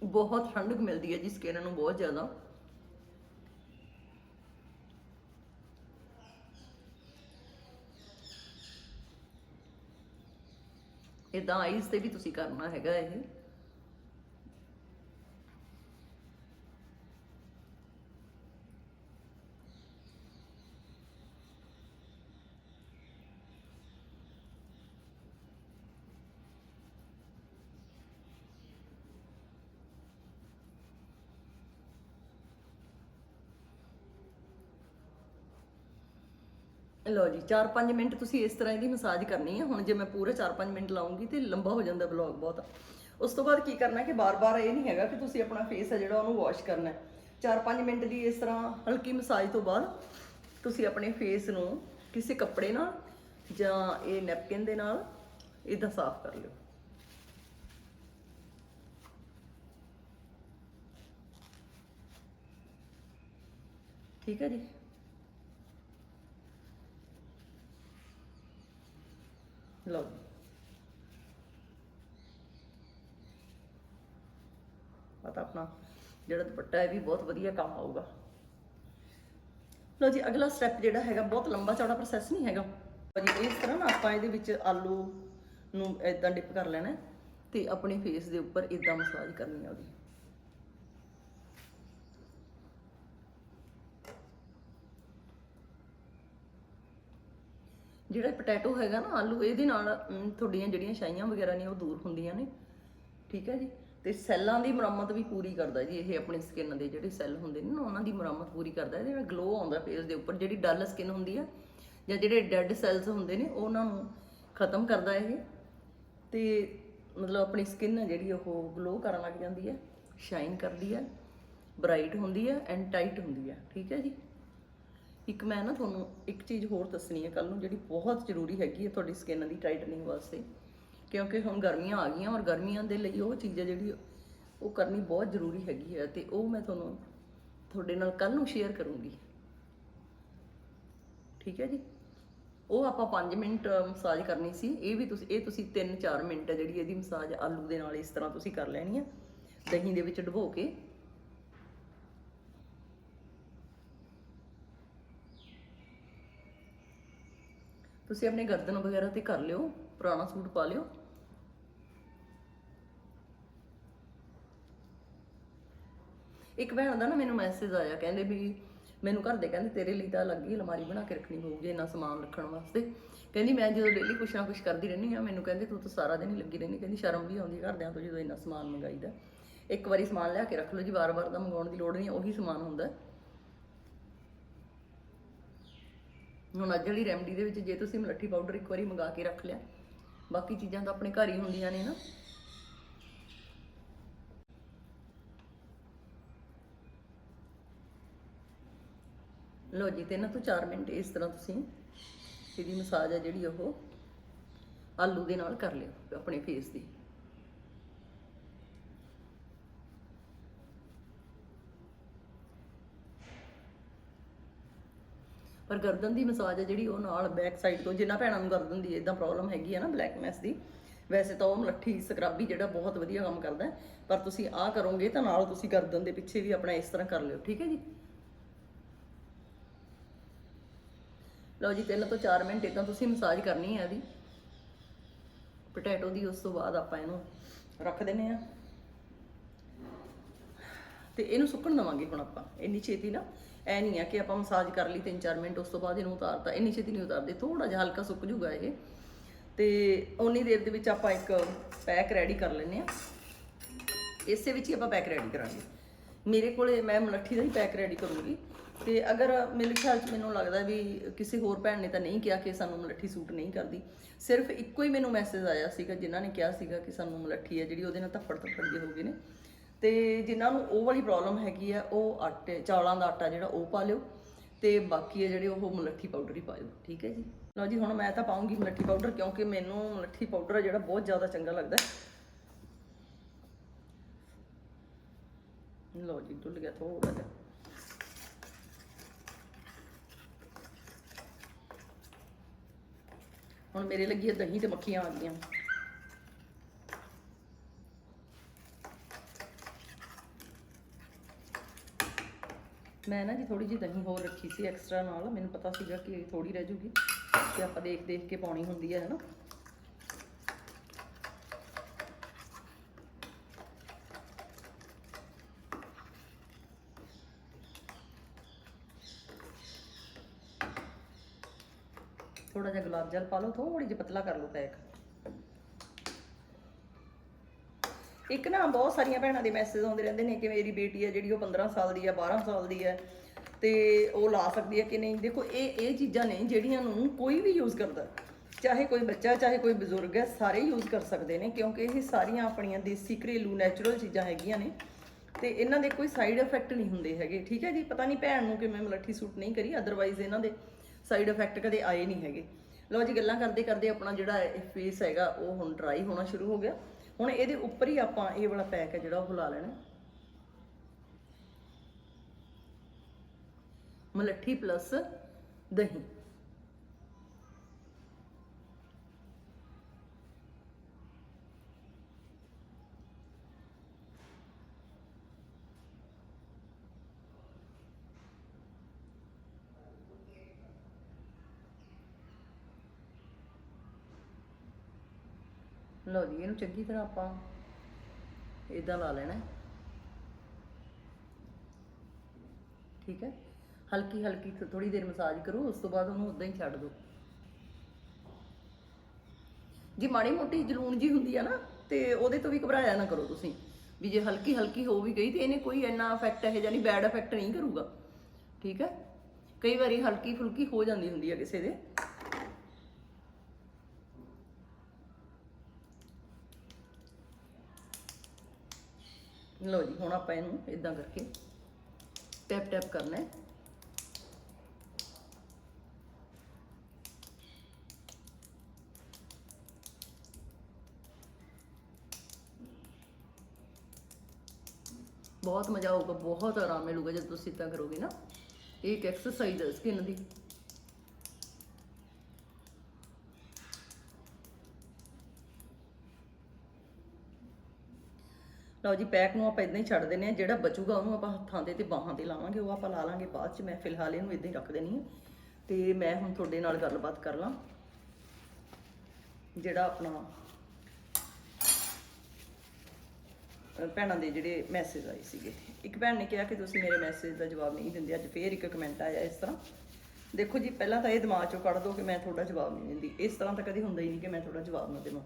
ਬਹੁਤ ਠੰਡਕ ਮਿਲਦੀ ਹੈ ਜੀ ਸਕਿਨ ਨੂੰ ਬਹੁਤ ਜ਼ਿਆਦਾ। ਇਦਾਂ ਆਈਜ਼ ਤੇ ਵੀ ਤੁਸੀਂ ਕਰਨਾ ਹੈਗਾ ਇਹ। ਲਓ ਜੀ 4-5 ਮਿੰਟ ਤੁਸੀਂ ਇਸ ਤਰ੍ਹਾਂ ਇਹਦੀ ਮਸਾਜ ਕਰਨੀ ਹੈ ਹੁਣ ਜੇ ਮੈਂ ਪੂਰੇ 4-5 ਮਿੰਟ ਲਾਉਂਗੀ ਤੇ ਲੰਬਾ ਹੋ ਜਾਂਦਾ ਵਲੌਗ ਬਹੁਤ। ਉਸ ਤੋਂ ਬਾਅਦ ਕੀ ਕਰਨਾ ਕਿ ਬਾਰ-ਬਾਰ ਇਹ ਨਹੀਂ ਹੈਗਾ ਕਿ ਤੁਸੀਂ ਆਪਣਾ ਫੇਸ ਹੈ ਜਿਹੜਾ ਉਹਨੂੰ ਵਾਸ਼ ਕਰਨਾ ਹੈ। 4-5 ਮਿੰਟ ਦੀ ਇਸ ਤਰ੍ਹਾਂ ਹਲਕੀ ਮਸਾਜ ਤੋਂ ਬਾਅਦ ਤੁਸੀਂ ਆਪਣੇ ਫੇਸ ਨੂੰ ਕਿਸੇ ਕੱਪੜੇ ਨਾਲ ਜਾਂ ਇਹ ਨੈਪਕਿਨ ਦੇ ਨਾਲ ਇਦਾਂ ਸਾਫ਼ ਕਰ ਲਿਓ। ਠੀਕ ਹੈ ਜੀ? ਲਓ। ਜੀ। ਆਹ ਆਪਣਾ ਜਿਹੜਾ ਦੁਪੱਟਾ ਹੈ ਵੀ ਬਹੁਤ ਵਧੀਆ ਕੰਮ ਆਊਗਾ। ਲਓ ਜੀ, ਅਗਲਾ ਸਟੈਪ ਜਿਹੜਾ ਹੈਗਾ, ਬਹੁਤ ਲੰਬਾ ਚੌੜਾ ਪ੍ਰੋਸੈਸ ਨਹੀਂ ਹੈਗਾ। ਜੀ, ਇਸ ਤਰ੍ਹਾਂ ਨਾ ਆਪਾਂ ਇਹਦੇ ਵਿੱਚ ਆਲੂ ਨੂੰ ਇਦਾਂ ਡਿਪ ਕਰ ਲੈਣਾ ਹੈ ਤੇ ਆਪਣੇ ਫੇਸ ਦੇ ਉੱਪਰ ਇਦਾਂ ਮਸਾਜ ਕਰਨੀ ਆ ਉਹਦੀ। ਜਿਹੜਾ ਪੋਟੈਟੋ ਹੈਗਾ ਨਾ ਆਲੂ, ਇਹਦੇ ਨਾਲ ਤੁਹਾਡੀਆਂ ਜਿਹੜੀਆਂ ਛਾਈਆਂ ਵਗੈਰਾ ਨੇ ਉਹ ਦੂਰ ਹੁੰਦੀਆਂ ਨੇ। ਠੀਕ ਹੈ ਜੀ? ਤੇ ਸੈੱਲਾਂ ਦੀ ਮੁਰੰਮਤ ਵੀ ਪੂਰੀ ਕਰਦਾ ਜੀ, ਇਹ ਆਪਣੀ ਸਕਿਨ ਦੇ ਜਿਹੜੇ ਸੈੱਲ ਹੁੰਦੇ ਨੇ ਨਾ, ਉਹਨਾਂ ਦੀ ਮੁਰੰਮਤ ਪੂਰੀ ਕਰਦਾ, ਇਹਦੇ ਨਾਲ ਗਲੋ ਆਉਂਦਾ ਫੇਸ ਦੇ ਉੱਪਰ, ਜਿਹੜੀ ਡਲ ਸਕਿਨ ਹੁੰਦੀ ਆ, ਜਾਂ ਜਿਹੜੇ ਡੈੱਡ ਸੈੱਲਸ ਹੁੰਦੇ ਨੇ, ਉਹਨਾਂ ਨੂੰ ਖਤਮ ਕਰਦਾ ਇਹ। ਤੇ ਮਤਲਬ ਆਪਣੀ ਸਕਿਨ ਹੈ ਜਿਹੜੀ, ਉਹ ਗਲੋ ਕਰਨ ਲੱਗ ਜਾਂਦੀ ਹੈ ਸ਼ਾਈਨ ਕਰਦੀ ਹੈ ਬ੍ਰਾਈਟ ਹੁੰਦੀ ਹੈ ਐਂਡ ਟਾਈਟ ਹੁੰਦੀ ਹੈ ਠੀਕ ਹੈ ਜੀ? ਇੱਕ ਮੈਂ ਨਾ ਤੁਹਾਨੂੰ ਇੱਕ ਚੀਜ਼ ਹੋਰ ਦੱਸਣੀ ਹੈ ਕੱਲ ਨੂੰ ਜਿਹੜੀ ਬਹੁਤ ਜ਼ਰੂਰੀ ਹੈਗੀ ਹੈ ਤੁਹਾਡੀ ਸਕਿਨ ਦੀ ਟਾਈਟਨਿੰਗ ਵਾਸਤੇ। ਕਿਉਂਕਿ ਹੁਣ ਗਰਮੀਆਂ ਆ ਗਈਆਂ ਔਰ ਗਰਮੀਆਂ ਦੇ ਲਈ ਉਹ ਚੀਜ਼ ਹੈ ਜਿਹੜੀ ਉਹ ਕਰਨੀ ਬਹੁਤ ਜ਼ਰੂਰੀ ਹੈਗੀ ਹੈ ਤੇ ਉਹ ਮੈਂ ਤੁਹਾਨੂੰ ਤੁਹਾਡੇ ਨਾਲ ਕੱਲ ਨੂੰ ਸ਼ੇਅਰ ਕਰੂੰਗੀ। ਠੀਕ ਹੈ ਜੀ? ਉਹ ਆਪਾਂ 5 ਮਿੰਟ ਮਸਾਜ ਕਰਨੀ ਸੀ। ਇਹ ਵੀ ਤੁਸੀਂ, ਇਹ ਤੁਸੀਂ 3-4 ਮਿੰਟ ਹੈ ਜਿਹੜੀ ਇਹਦੀ ਮਸਾਜ ਆਲੂ ਦੇ ਨਾਲ ਇਸ ਤਰ੍ਹਾਂ ਤੁਸੀਂ ਕਰ ਲੈਣੀ ਆ ਦਹੀਂ ਦੇ ਵਿੱਚ ਡੁਬੋ ਕੇ। ਤੁਸੀਂ ਆਪਣੇ ਗਰਦਨ ਵਗੈਰਾ ਤੇ ਕਰ ਲਿਓ, ਪੁਰਾਣਾ ਸੂਟ ਪਾ ਲਿਓ। ਇੱਕ ਭੈਣ ਦਾ ਨਾ ਮੈਨੂੰ ਮੈਸੇਜ ਆਇਆ, ਕਹਿੰਦੇ ਵੀ ਮੈਨੂੰ ਘਰ ਦੇ ਕਹਿੰਦੇ ਤੇਰੇ ਲਈ ਤਾਂ ਅਲੱਗ ਹੀ ਅਲਮਾਰੀ ਬਣਾ ਕੇ ਰੱਖਣੀ ਹੋਊਗੀ ਇੰਨਾ ਸਮਾਨ ਰੱਖਣ ਵਾਸਤੇ। ਕਹਿੰਦੀ ਮੈਂ ਜਦੋਂ ਡੇਲੀ ਕੁਛ ਨਾ ਕੁਛ ਕਰਦੀ ਰਹਿੰਦੀ ਆ ਮੈਨੂੰ ਕਹਿੰਦੇ ਤੂੰ ਤਾਂ ਸਾਰਾ ਦਿਨ ਹੀ ਲੱਗੀ ਰਹਿੰਦੀ, ਕਹਿੰਦੀ ਸ਼ਰਮ ਵੀ ਆਉਂਦੀ ਘਰਦਿਆਂ ਤੋਂ ਜਦੋਂ ਇੰਨਾ ਸਮਾਨ ਮੰਗਾਈਦਾ। ਇੱਕ ਵਾਰੀ ਸਮਾਨ ਲਿਆ ਕੇ ਰੱਖ ਲਓ ਜੀ, ਵਾਰ-ਵਾਰ ਦਾ ਮੰਗਾਉਣ ਦੀ ਲੋੜ ਨਹੀਂ, ਉਹੀ ਸਮਾਨ ਹੁੰਦਾ ਹੈ। ਹੁਣ ਅੱਜ ਵਾਲੀ ਰੈਮਡੀ ਦੇ ਵਿੱਚ ਜੇ ਤੁਸੀਂ ਮਲੱਠੀ ਪਾਊਡਰ ਇੱਕ ਵਾਰੀ ਮੰਗਾ ਕੇ ਰੱਖ ਲਿਆ, ਬਾਕੀ ਚੀਜ਼ਾਂ ਤਾਂ ਆਪਣੇ ਘਰ ਹੀ ਹੁੰਦੀਆਂ ਨੇ ਨਾ। ਲੋ ਜੀ ਤਿੰਨ ਤੋਂ 4 ਮਿੰਟ ਇਸ ਤਰ੍ਹਾਂ ਤੁਸੀਂ ਇਹਦੀ ਮਸਾਜ ਹੈ ਜਿਹੜੀ ਉਹ ਆਲੂ ਦੇ ਨਾਲ ਕਰ ਲਿਓ ਆਪਣੇ ਫੇਸ ਦੀ। ਪਰ ਗਰਦਨ ਦੀ ਮਸਾਜ ਹੈ ਜਿਹੜੀ ਉਹ ਨਾਲ ਬੈਕ ਸਾਈਡ ਤੋਂ, ਜਿੰਨਾ ਭੈਣਾਂ ਨੂੰ ਗਰਦਨ ਦੀ ਇਦਾਂ ਪ੍ਰੋਬਲਮ ਹੈਗੀ ਹੈ ਨਾ ਬਲੈਕ ਮੈਸ ਦੀ, ਵੈਸੇ ਤਾਂ ਉਹ ਮਲੱਠੀ ਸਕਰਾਬੀ ਜਿਹੜਾ ਬਹੁਤ ਵਧੀਆ ਕੰਮ ਕਰਦਾ ਪਰ ਤੁਸੀਂ ਆਹ ਕਰੋਗੇ ਤਾਂ ਨਾਲ ਤੁਸੀਂ ਗਰਦਨ ਦੇ ਪਿੱਛੇ ਵੀ ਆਪਣਾ ਇਸ ਤਰ੍ਹਾਂ ਕਰ ਲਿਓ, ਠੀਕ ਹੈ ਜੀ? ਲਓ ਜੀ, ਤਿੰਨ ਤੋਂ 4 ਮਿੰਟ ਇਦਾਂ ਤੁਸੀਂ ਮਸਾਜ ਕਰਨੀ ਹੈ ਇਹਦੀ। ਪੋਟੈਟੋ ਦੀ ਉਸ ਤੋਂ ਬਾਅਦ ਆਪਾਂ ਇਹਨੂੰ ਰੱਖ ਦਿੰਨੇ ਆ ਤੇ ਇਹਨੂੰ ਸੁੱਕਣ ਦਵਾਂਗੇ ਹੁਣ ਆਪਾਂ, ਇੰਨੀ ਛੇਤੀ ਨਾ। ਐ ਨਹੀਂ ਆ ਕਿ ਆਪਾਂ ਮਸਾਜ ਕਰ ਲਈ 3-4 ਮਿੰਟ, ਉਸ ਤੋਂ ਬਾਅਦ ਇਹਨੂੰ ਉਤਾਰਤਾ। ਇੰਨੀ ਛੇਤੀ ਨਹੀਂ ਉਤਾਰਦੇ ਥੋੜਾ ਜਿਹਾ ਹਲਕਾ ਸੁੱਕ ਜੂਗਾ ਇਹ। ਤੇ ਉਨੀ ਦੇਰ ਦੇ ਵਿੱਚ ਆਪਾਂ ਇੱਕ ਪੈਕ ਰੈਡੀ ਕਰ ਲੈਨੇ ਆ ਇਸੇ ਵਿੱਚ ਹੀ ਆਪਾਂ ਪੈਕ ਰੈਡੀ ਕਰਾਂਗੇ। ਮੇਰੇ ਕੋਲੇ ਮੈਂ ਮਲੱਠੀ ਦਾ ਹੀ ਪੈਕ ਰੈਡੀ ਕਰੂੰਗੀ। ਤੇ ਅਗਰ ਮੇਰੇ ਖਿਆਲ ਚ ਮੈਨੂੰ ਲੱਗਦਾ ਵੀ ਕਿਸੇ ਹੋਰ ਭੈਣ ਨੇ ਤਾਂ ਨਹੀਂ ਕਿਹਾ ਕਿ ਸਾਨੂੰ ਮਲੱਠੀ ਸੂਟ ਨਹੀਂ ਕਰਦੀ। ਸਿਰਫ ਇੱਕੋ ਹੀ ਮੈਨੂੰ ਮੈਸੇਜ ਆਇਆ ਸੀਗਾ, ਜਿਨ੍ਹਾਂ ਨੇ ਕਿਹਾ ਸੀਗਾ ਕਿ ਸਾਨੂੰ ਮਲੱਠੀ ਹੈ, ਜਿਹੜੀ ਉਹਦੇ ਨਾਲ ਧੱਫੜ ਧੱਫੜ ਜਿਹੇ ਹੋ ਗਏ ਨੇ। ਤੇ ਜਿਨ੍ਹਾਂ ਨੂੰ ਉਹ ਵਾਲੀ ਪ੍ਰੋਬਲਮ ਹੈਗੀ ਆ, ਉਹ ਆਟੇ, ਚੌਲਾਂ ਦਾ ਆਟਾ ਜਿਹੜਾ ਉਹ ਪਾ ਲਿਓ ਤੇ ਬਾਕੀ ਹੈ ਜਿਹੜੇ ਉਹ ਮਲੱਠੀ ਪਾਊਡਰ ਹੀ ਪਾ ਪਾਇਓ ਠੀਕ ਹੈ ਜੀ? ਲਓ ਜੀ, ਹੁਣ ਮੈਂ ਤਾਂ ਪਾਉਂਗੀ ਮਲੱਠੀ ਪਾਊਡਰ ਕਿਉਂਕਿ ਮੈਨੂੰ ਮਲੱਠੀ ਪਾਊਡਰ ਜਿਹੜਾ ਬਹੁਤ ਜ਼ਿਆਦਾ ਚੰਗਾ ਲੱਗਦਾ। ਲਓ ਜੀ, ਡੁੱਲ ਗਿਆ ਥੋੜਾ ਜਿਹਾ। ਹੁਣ ਮੇਰੇ ਲੱਗੀ ਹੈ ਦਹੀਂ ਤੇ ਮੱਖੀਆਂ ਆ ਗਈਆਂ। ਮੈਂ ਨਾ ਜੀ ਥੋੜੀ ਜਿਹੀ ਦਹੀਂ ਹੋਰ ਰੱਖੀ ਸੀ ਐਕਸਟਰਾ ਨਾਲ, ਮੈਨੂੰ ਪਤਾ ਸੀਗਾ ਕਿ ਥੋੜੀ ਰਹਿ ਜੂਗੀ ਤੇ ਆਪਾਂ ਦੇਖ ਦੇਖ ਕੇ ਪਾਉਣੀ ਹੁੰਦੀ ਹੈ, ਹਨਾ? ਥੋੜਾ ਜਿਹਾ ਗੁਲਾਬ ਜਲ ਪਾ ਲਓ ਥੋੜੀ ਜਿਹੀ ਪਤਲਾ ਕਰ ਲਓ ਪੈਕ। ਇੱਕ ਨਾ ਬਹੁਤ ਸਾਰੀਆਂ ਭੈਣਾਂ ਦੇ ਮੈਸੇਜ ਆਉਂਦੇ ਰਹਿੰਦੇ ਨੇ ਕਿ ਮੇਰੀ ਬੇਟੀ ਹੈ ਜਿਹੜੀ ਉਹ 15 ਸਾਲ ਦੀ ਹੈ 12 ਸਾਲ ਦੀ ਹੈ ਤੇ ਉਹ ਲਾ ਸਕਦੀ ਹੈ ਕਿ ਨਹੀਂ। ਦੇਖੋ, ਇਹ ਇਹ ਚੀਜ਼ਾਂ ਨੇ ਜਿਹੜੀਆਂ ਨੂੰ ਕੋਈ ਵੀ ਯੂਜ਼ ਕਰਦਾ। ਚਾਹੇ ਕੋਈ ਬੱਚਾ ਚਾਹੇ ਕੋਈ ਬਜ਼ੁਰਗ ਹੈ, ਸਾਰੇ ਯੂਜ਼ ਕਰ ਸਕਦੇ ਨੇ ਕਿਉਂਕਿ ਇਹ ਸਾਰੀਆਂ ਆਪਣੀਆਂ ਦੇਸੀ ਘਰੇਲੂ ਨੈਚੁਰਲ ਚੀਜ਼ਾਂ ਹੈਗੀਆਂ ਨੇ ਤੇ ਇਹਨਾਂ ਦੇ ਕੋਈ ਸਾਈਡ ਇਫੈਕਟ ਨਹੀਂ ਹੁੰਦੇ ਹੈਗੇ। ਠੀਕ ਹੈ ਜੀ? ਪਤਾ ਨਹੀਂ ਭੈਣ ਨੂੰ ਕਿ ਮੈਂ ਮਲੱਠੀ ਸੂਟ ਨਹੀਂ ਕਰੀ ਅਦਰਵਾਈਜ਼ ਇਹਨਾਂ ਦੇ ਸਾਈਡ ਇਫੈਕਟ ਕਦੇ ਆਏ ਨਹੀਂ ਹੈਗੇ। ਲਓ ਜੀ, ਗੱਲਾਂ ਕਰਦੇ ਕਰਦੇ ਆਪਣਾ ਜਿਹੜਾ ਫੇਸ ਹੈਗਾ, ਉਹ ਹੁਣ ਡਰਾਈ ਹੋਣਾ ਸ਼ੁਰੂ ਹੋ ਗਿਆ। ਹੁਣ ਇਹਦੇ ਉੱਪਰ ਹੀ ਆਪਾਂ ਇਹ ਵਾਲਾ ਪੈਕ ਹੈ ਜਿਹੜਾ ਉਹ ਲਾ ਲੈਣਾ। ਮਲੱਠੀ ਪਲੱਸ ਦਹੀਂ। ਲਓ ਜੀ ਇਹਨੂੰ ਚੰਗੀ ਤਰ੍ਹਾਂ ਆਪਾਂ ਇਦਾਂ ਲਾ ਲੈਣਾ। ਠੀਕ ਹੈ? ਹਲਕੀ ਹਲਕੀ ਥੋੜੀ ਦੇਰ ਮਸਾਜ ਕਰੋ, ਉਸ ਤੋਂ ਬਾਅਦ ਉਹਨੂੰ ਉਦਾਂ ਹੀ ਛੱਡ ਦਿਓ ਜੀ ਮਾੜੀ ਮੋਟੀ ਜਲੂਣ ਜੀ ਹੁੰਦੀ ਆ ਨਾ, ਤੇ ਉਹਦੇ ਤੋਂ ਵੀ ਘਬਰਾਇਆ ਨਾ ਕਰੋ ਤੁਸੀਂ। ਵੀ ਜੇ ਹਲਕੀ ਹਲਕੀ ਹੋ ਵੀ ਗਈ, ਤੇ ਇਹਨੇ ਕੋਈ ਇੰਨਾ ਇਫੈਕਟ ਇਹ ਜਾਨੀ ਬੈਡ ਇਫੈਕਟ ਨਹੀਂ ਕਰੂਗਾ। ਠੀਕ ਹੈ? ਕਈ ਵਾਰੀ ਹਲਕੀ ਫੁਲਕੀ ਹੋ ਜਾਂਦੀ ਹੁੰਦੀ ਆ ਕਿਸੇ ਦੇ। ਲਓ ਜੀ, ਹੁਣ ਆਪਾਂ ਇਹਨੂੰ ਇਦਾਂ ਕਰਕੇ ਟੈਪ ਟੈਪ ਕਰਨਾ ਹੈ। ਬਹੁਤ ਮਜ਼ਾ ਆਊਗਾ, ਬਹੁਤ ਆਰਾਮ ਮਿਲੂਗਾ ਜਦ ਤੁਸੀਂ ਇਦਾਂ ਕਰੋਗੇ ਨਾ। ਇਹ ਇੱਕ ਐਕਸਰਸਾਈਜ਼ ਹੈ ਸਕਿਨ ਦੀ। ਲਓ ਜੀ, ਪੈਕ ਨੂੰ ਆਪਾਂ ਇਦਾਂ ਹੀ ਛੱਡ ਦਿੰਨੇ ਆ ਜਿਹੜਾ ਬਚੂਗਾ ਉਹਨੂੰ ਆਪਾਂ ਹੱਥਾਂ ਦੇ ਤੇ ਬਾਹਾਂ ਤੇ ਲਾਵਾਂਗੇ, ਉਹ ਆਪਾਂ ਲਾ ਲਾਂਗੇ ਬਾਅਦ ਚ, ਮੈਂ ਫਿਲਹਾਲ ਇਹਨੂੰ ਇਦਾਂ ਹੀ ਰੱਖ ਦੇਣੀ ਹੈ। ਤੇ ਮੈਂ ਹੁਣ ਤੁਹਾਡੇ ਨਾਲ ਗੱਲਬਾਤ ਕਰ ਲਾਂ, ਜਿਹੜਾ ਆਪਣਾ ਭੈਣਾਂ ਦੇ ਜਿਹੜੇ ਮੈਸੇਜ ਆਏ ਸੀਗੇ। ਇੱਕ ਭੈਣ ਨੇ ਕਿਹਾ ਕਿ ਤੁਸੀਂ ਮੇਰੇ ਮੈਸੇਜ ਦਾ ਜਵਾਬ ਨਹੀਂ ਦਿੰਦੇ, ਅੱਜ ਫੇਰ ਇੱਕ ਕਮੈਂਟ ਆਇਆ ਇਸ ਤਰ੍ਹਾਂ। ਦੇਖੋ ਜੀ, ਪਹਿਲਾਂ ਤਾਂ ਇਹ ਦਿਮਾਗ ਚੋਂ ਕੱਢ ਦਿਓ ਕਿ ਮੈਂ ਤੁਹਾਡਾ ਜਵਾਬ ਨਹੀਂ ਦਿੰਦੀ। ਇਸ ਤਰ੍ਹਾਂ ਤਾਂ ਕਦੀ ਹੁੰਦਾ ਹੀ ਨਹੀਂ ਕਿ ਮੈਂ ਤੁਹਾਡਾ ਜਵਾਬ ਨਾ ਦੇਵਾਂ।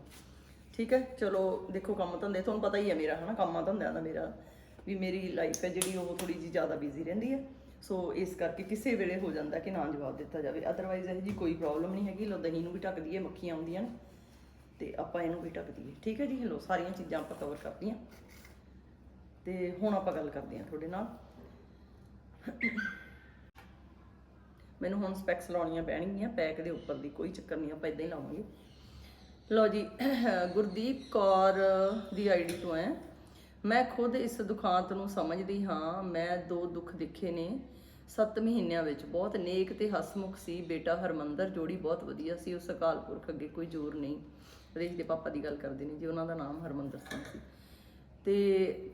ਠੀਕ ਹੈ? ਚਲੋ, ਦੇਖੋ ਕੰਮ ਧੰਦੇ, ਤੁਹਾਨੂੰ ਪਤਾ ਹੀ ਹੈ ਮੇਰਾ, ਹਨਾ, ਕੰਮਾਂ ਧੰਦਿਆਂ ਦਾ ਮੇਰਾ, ਵੀ ਮੇਰੀ ਲਾਈਫ ਹੈ ਜਿਹੜੀ ਉਹ ਥੋੜੀ ਜੀ ਜ਼ਿਆਦਾ ਬਿਜ਼ੀ ਰਹਿੰਦੀ ਹੈ। ਸੋ ਇਸ ਕਰਕੇ ਕਿਸੇ ਵੇਲੇ ਹੋ ਜਾਂਦਾ ਕਿ ਨਾ ਜਵਾਬ ਦਿੱਤਾ ਜਾਵੇ। ਅਦਰਵਾਈਜ਼ ਇਹ ਜੀ ਕੋਈ ਪ੍ਰੋਬਲਮ ਨਹੀਂ ਹੈਗੀ ਲੋ ਦਹੀਂ ਨੂੰ ਵੀ ਢੱਕ ਦਈਏ, ਮੱਖੀਆਂ ਆਉਂਦੀਆਂ ਨੇ, ਤੇ ਆਪਾਂ ਇਹਨੂੰ ਵੀ ਢੱਕ ਦਈਏ। ਠੀਕ ਹੈ ਜੀ? ਲੋ ਸਾਰੀਆਂ ਚੀਜ਼ਾਂ ਆਪਾਂ ਕਵਰ ਕਰਦੀਆਂ ਤੇ ਹੁਣ ਆਪਾਂ ਗੱਲ ਕਰਦੇ ਹਾਂ ਤੁਹਾਡੇ ਨਾਲ। ਮੈਨੂੰ ਹੁਣ ਸਪੈਕਸ ਲਾਉਣੀਆਂ ਪੈਣਗੀਆਂ ਪੈਕ ਦੇ ਉੱਪਰ ਦੀ ਕੋਈ ਚੱਕਰ ਨਹੀਂ, ਆਪਾਂ ਇਦਾਂ ਹੀ ਲਾਵਾਂਗੇ। ਲਓ ਜੀ, ਗੁਰਦੀਪ ਕੌਰ ਦੀ ਆਈਡੀ ਤੋਂ ਹੈ। ਮੈਂ ਖੁਦ ਇਸ ਦੁਖਾਂਤ ਨੂੰ ਸਮਝਦੀ ਹਾਂ। ਮੈਂ ਦੋ ਦੁੱਖ ਦੇਖੇ ਨੇ 7 ਮਹੀਨਿਆਂ ਵਿੱਚ। ਬਹੁਤ ਨੇਕ ਤੇ ਹਸਮੁਖ ਸੀ। ਬੇਟਾ ਹਰਮੰਦਰ ਜੋੜੀ ਬਹੁਤ ਵਧੀਆ ਸੀ। ਉਸ ਅਕਾਲ ਪੁਰਖ ਅੱਗੇ ਕੋਈ ਜ਼ੋਰ ਨਹੀਂ। ਰੇਸ਼ ਦੇ ਪਾਪਾ ਦੀ ਗੱਲ ਕਰਦੇ ਨੇ ਜੀ। ਉਹਨਾਂ ਦਾ ਨਾਮ ਹਰਮੰਦਰ ਸਿੰਘ ਸੀ। ਤੇ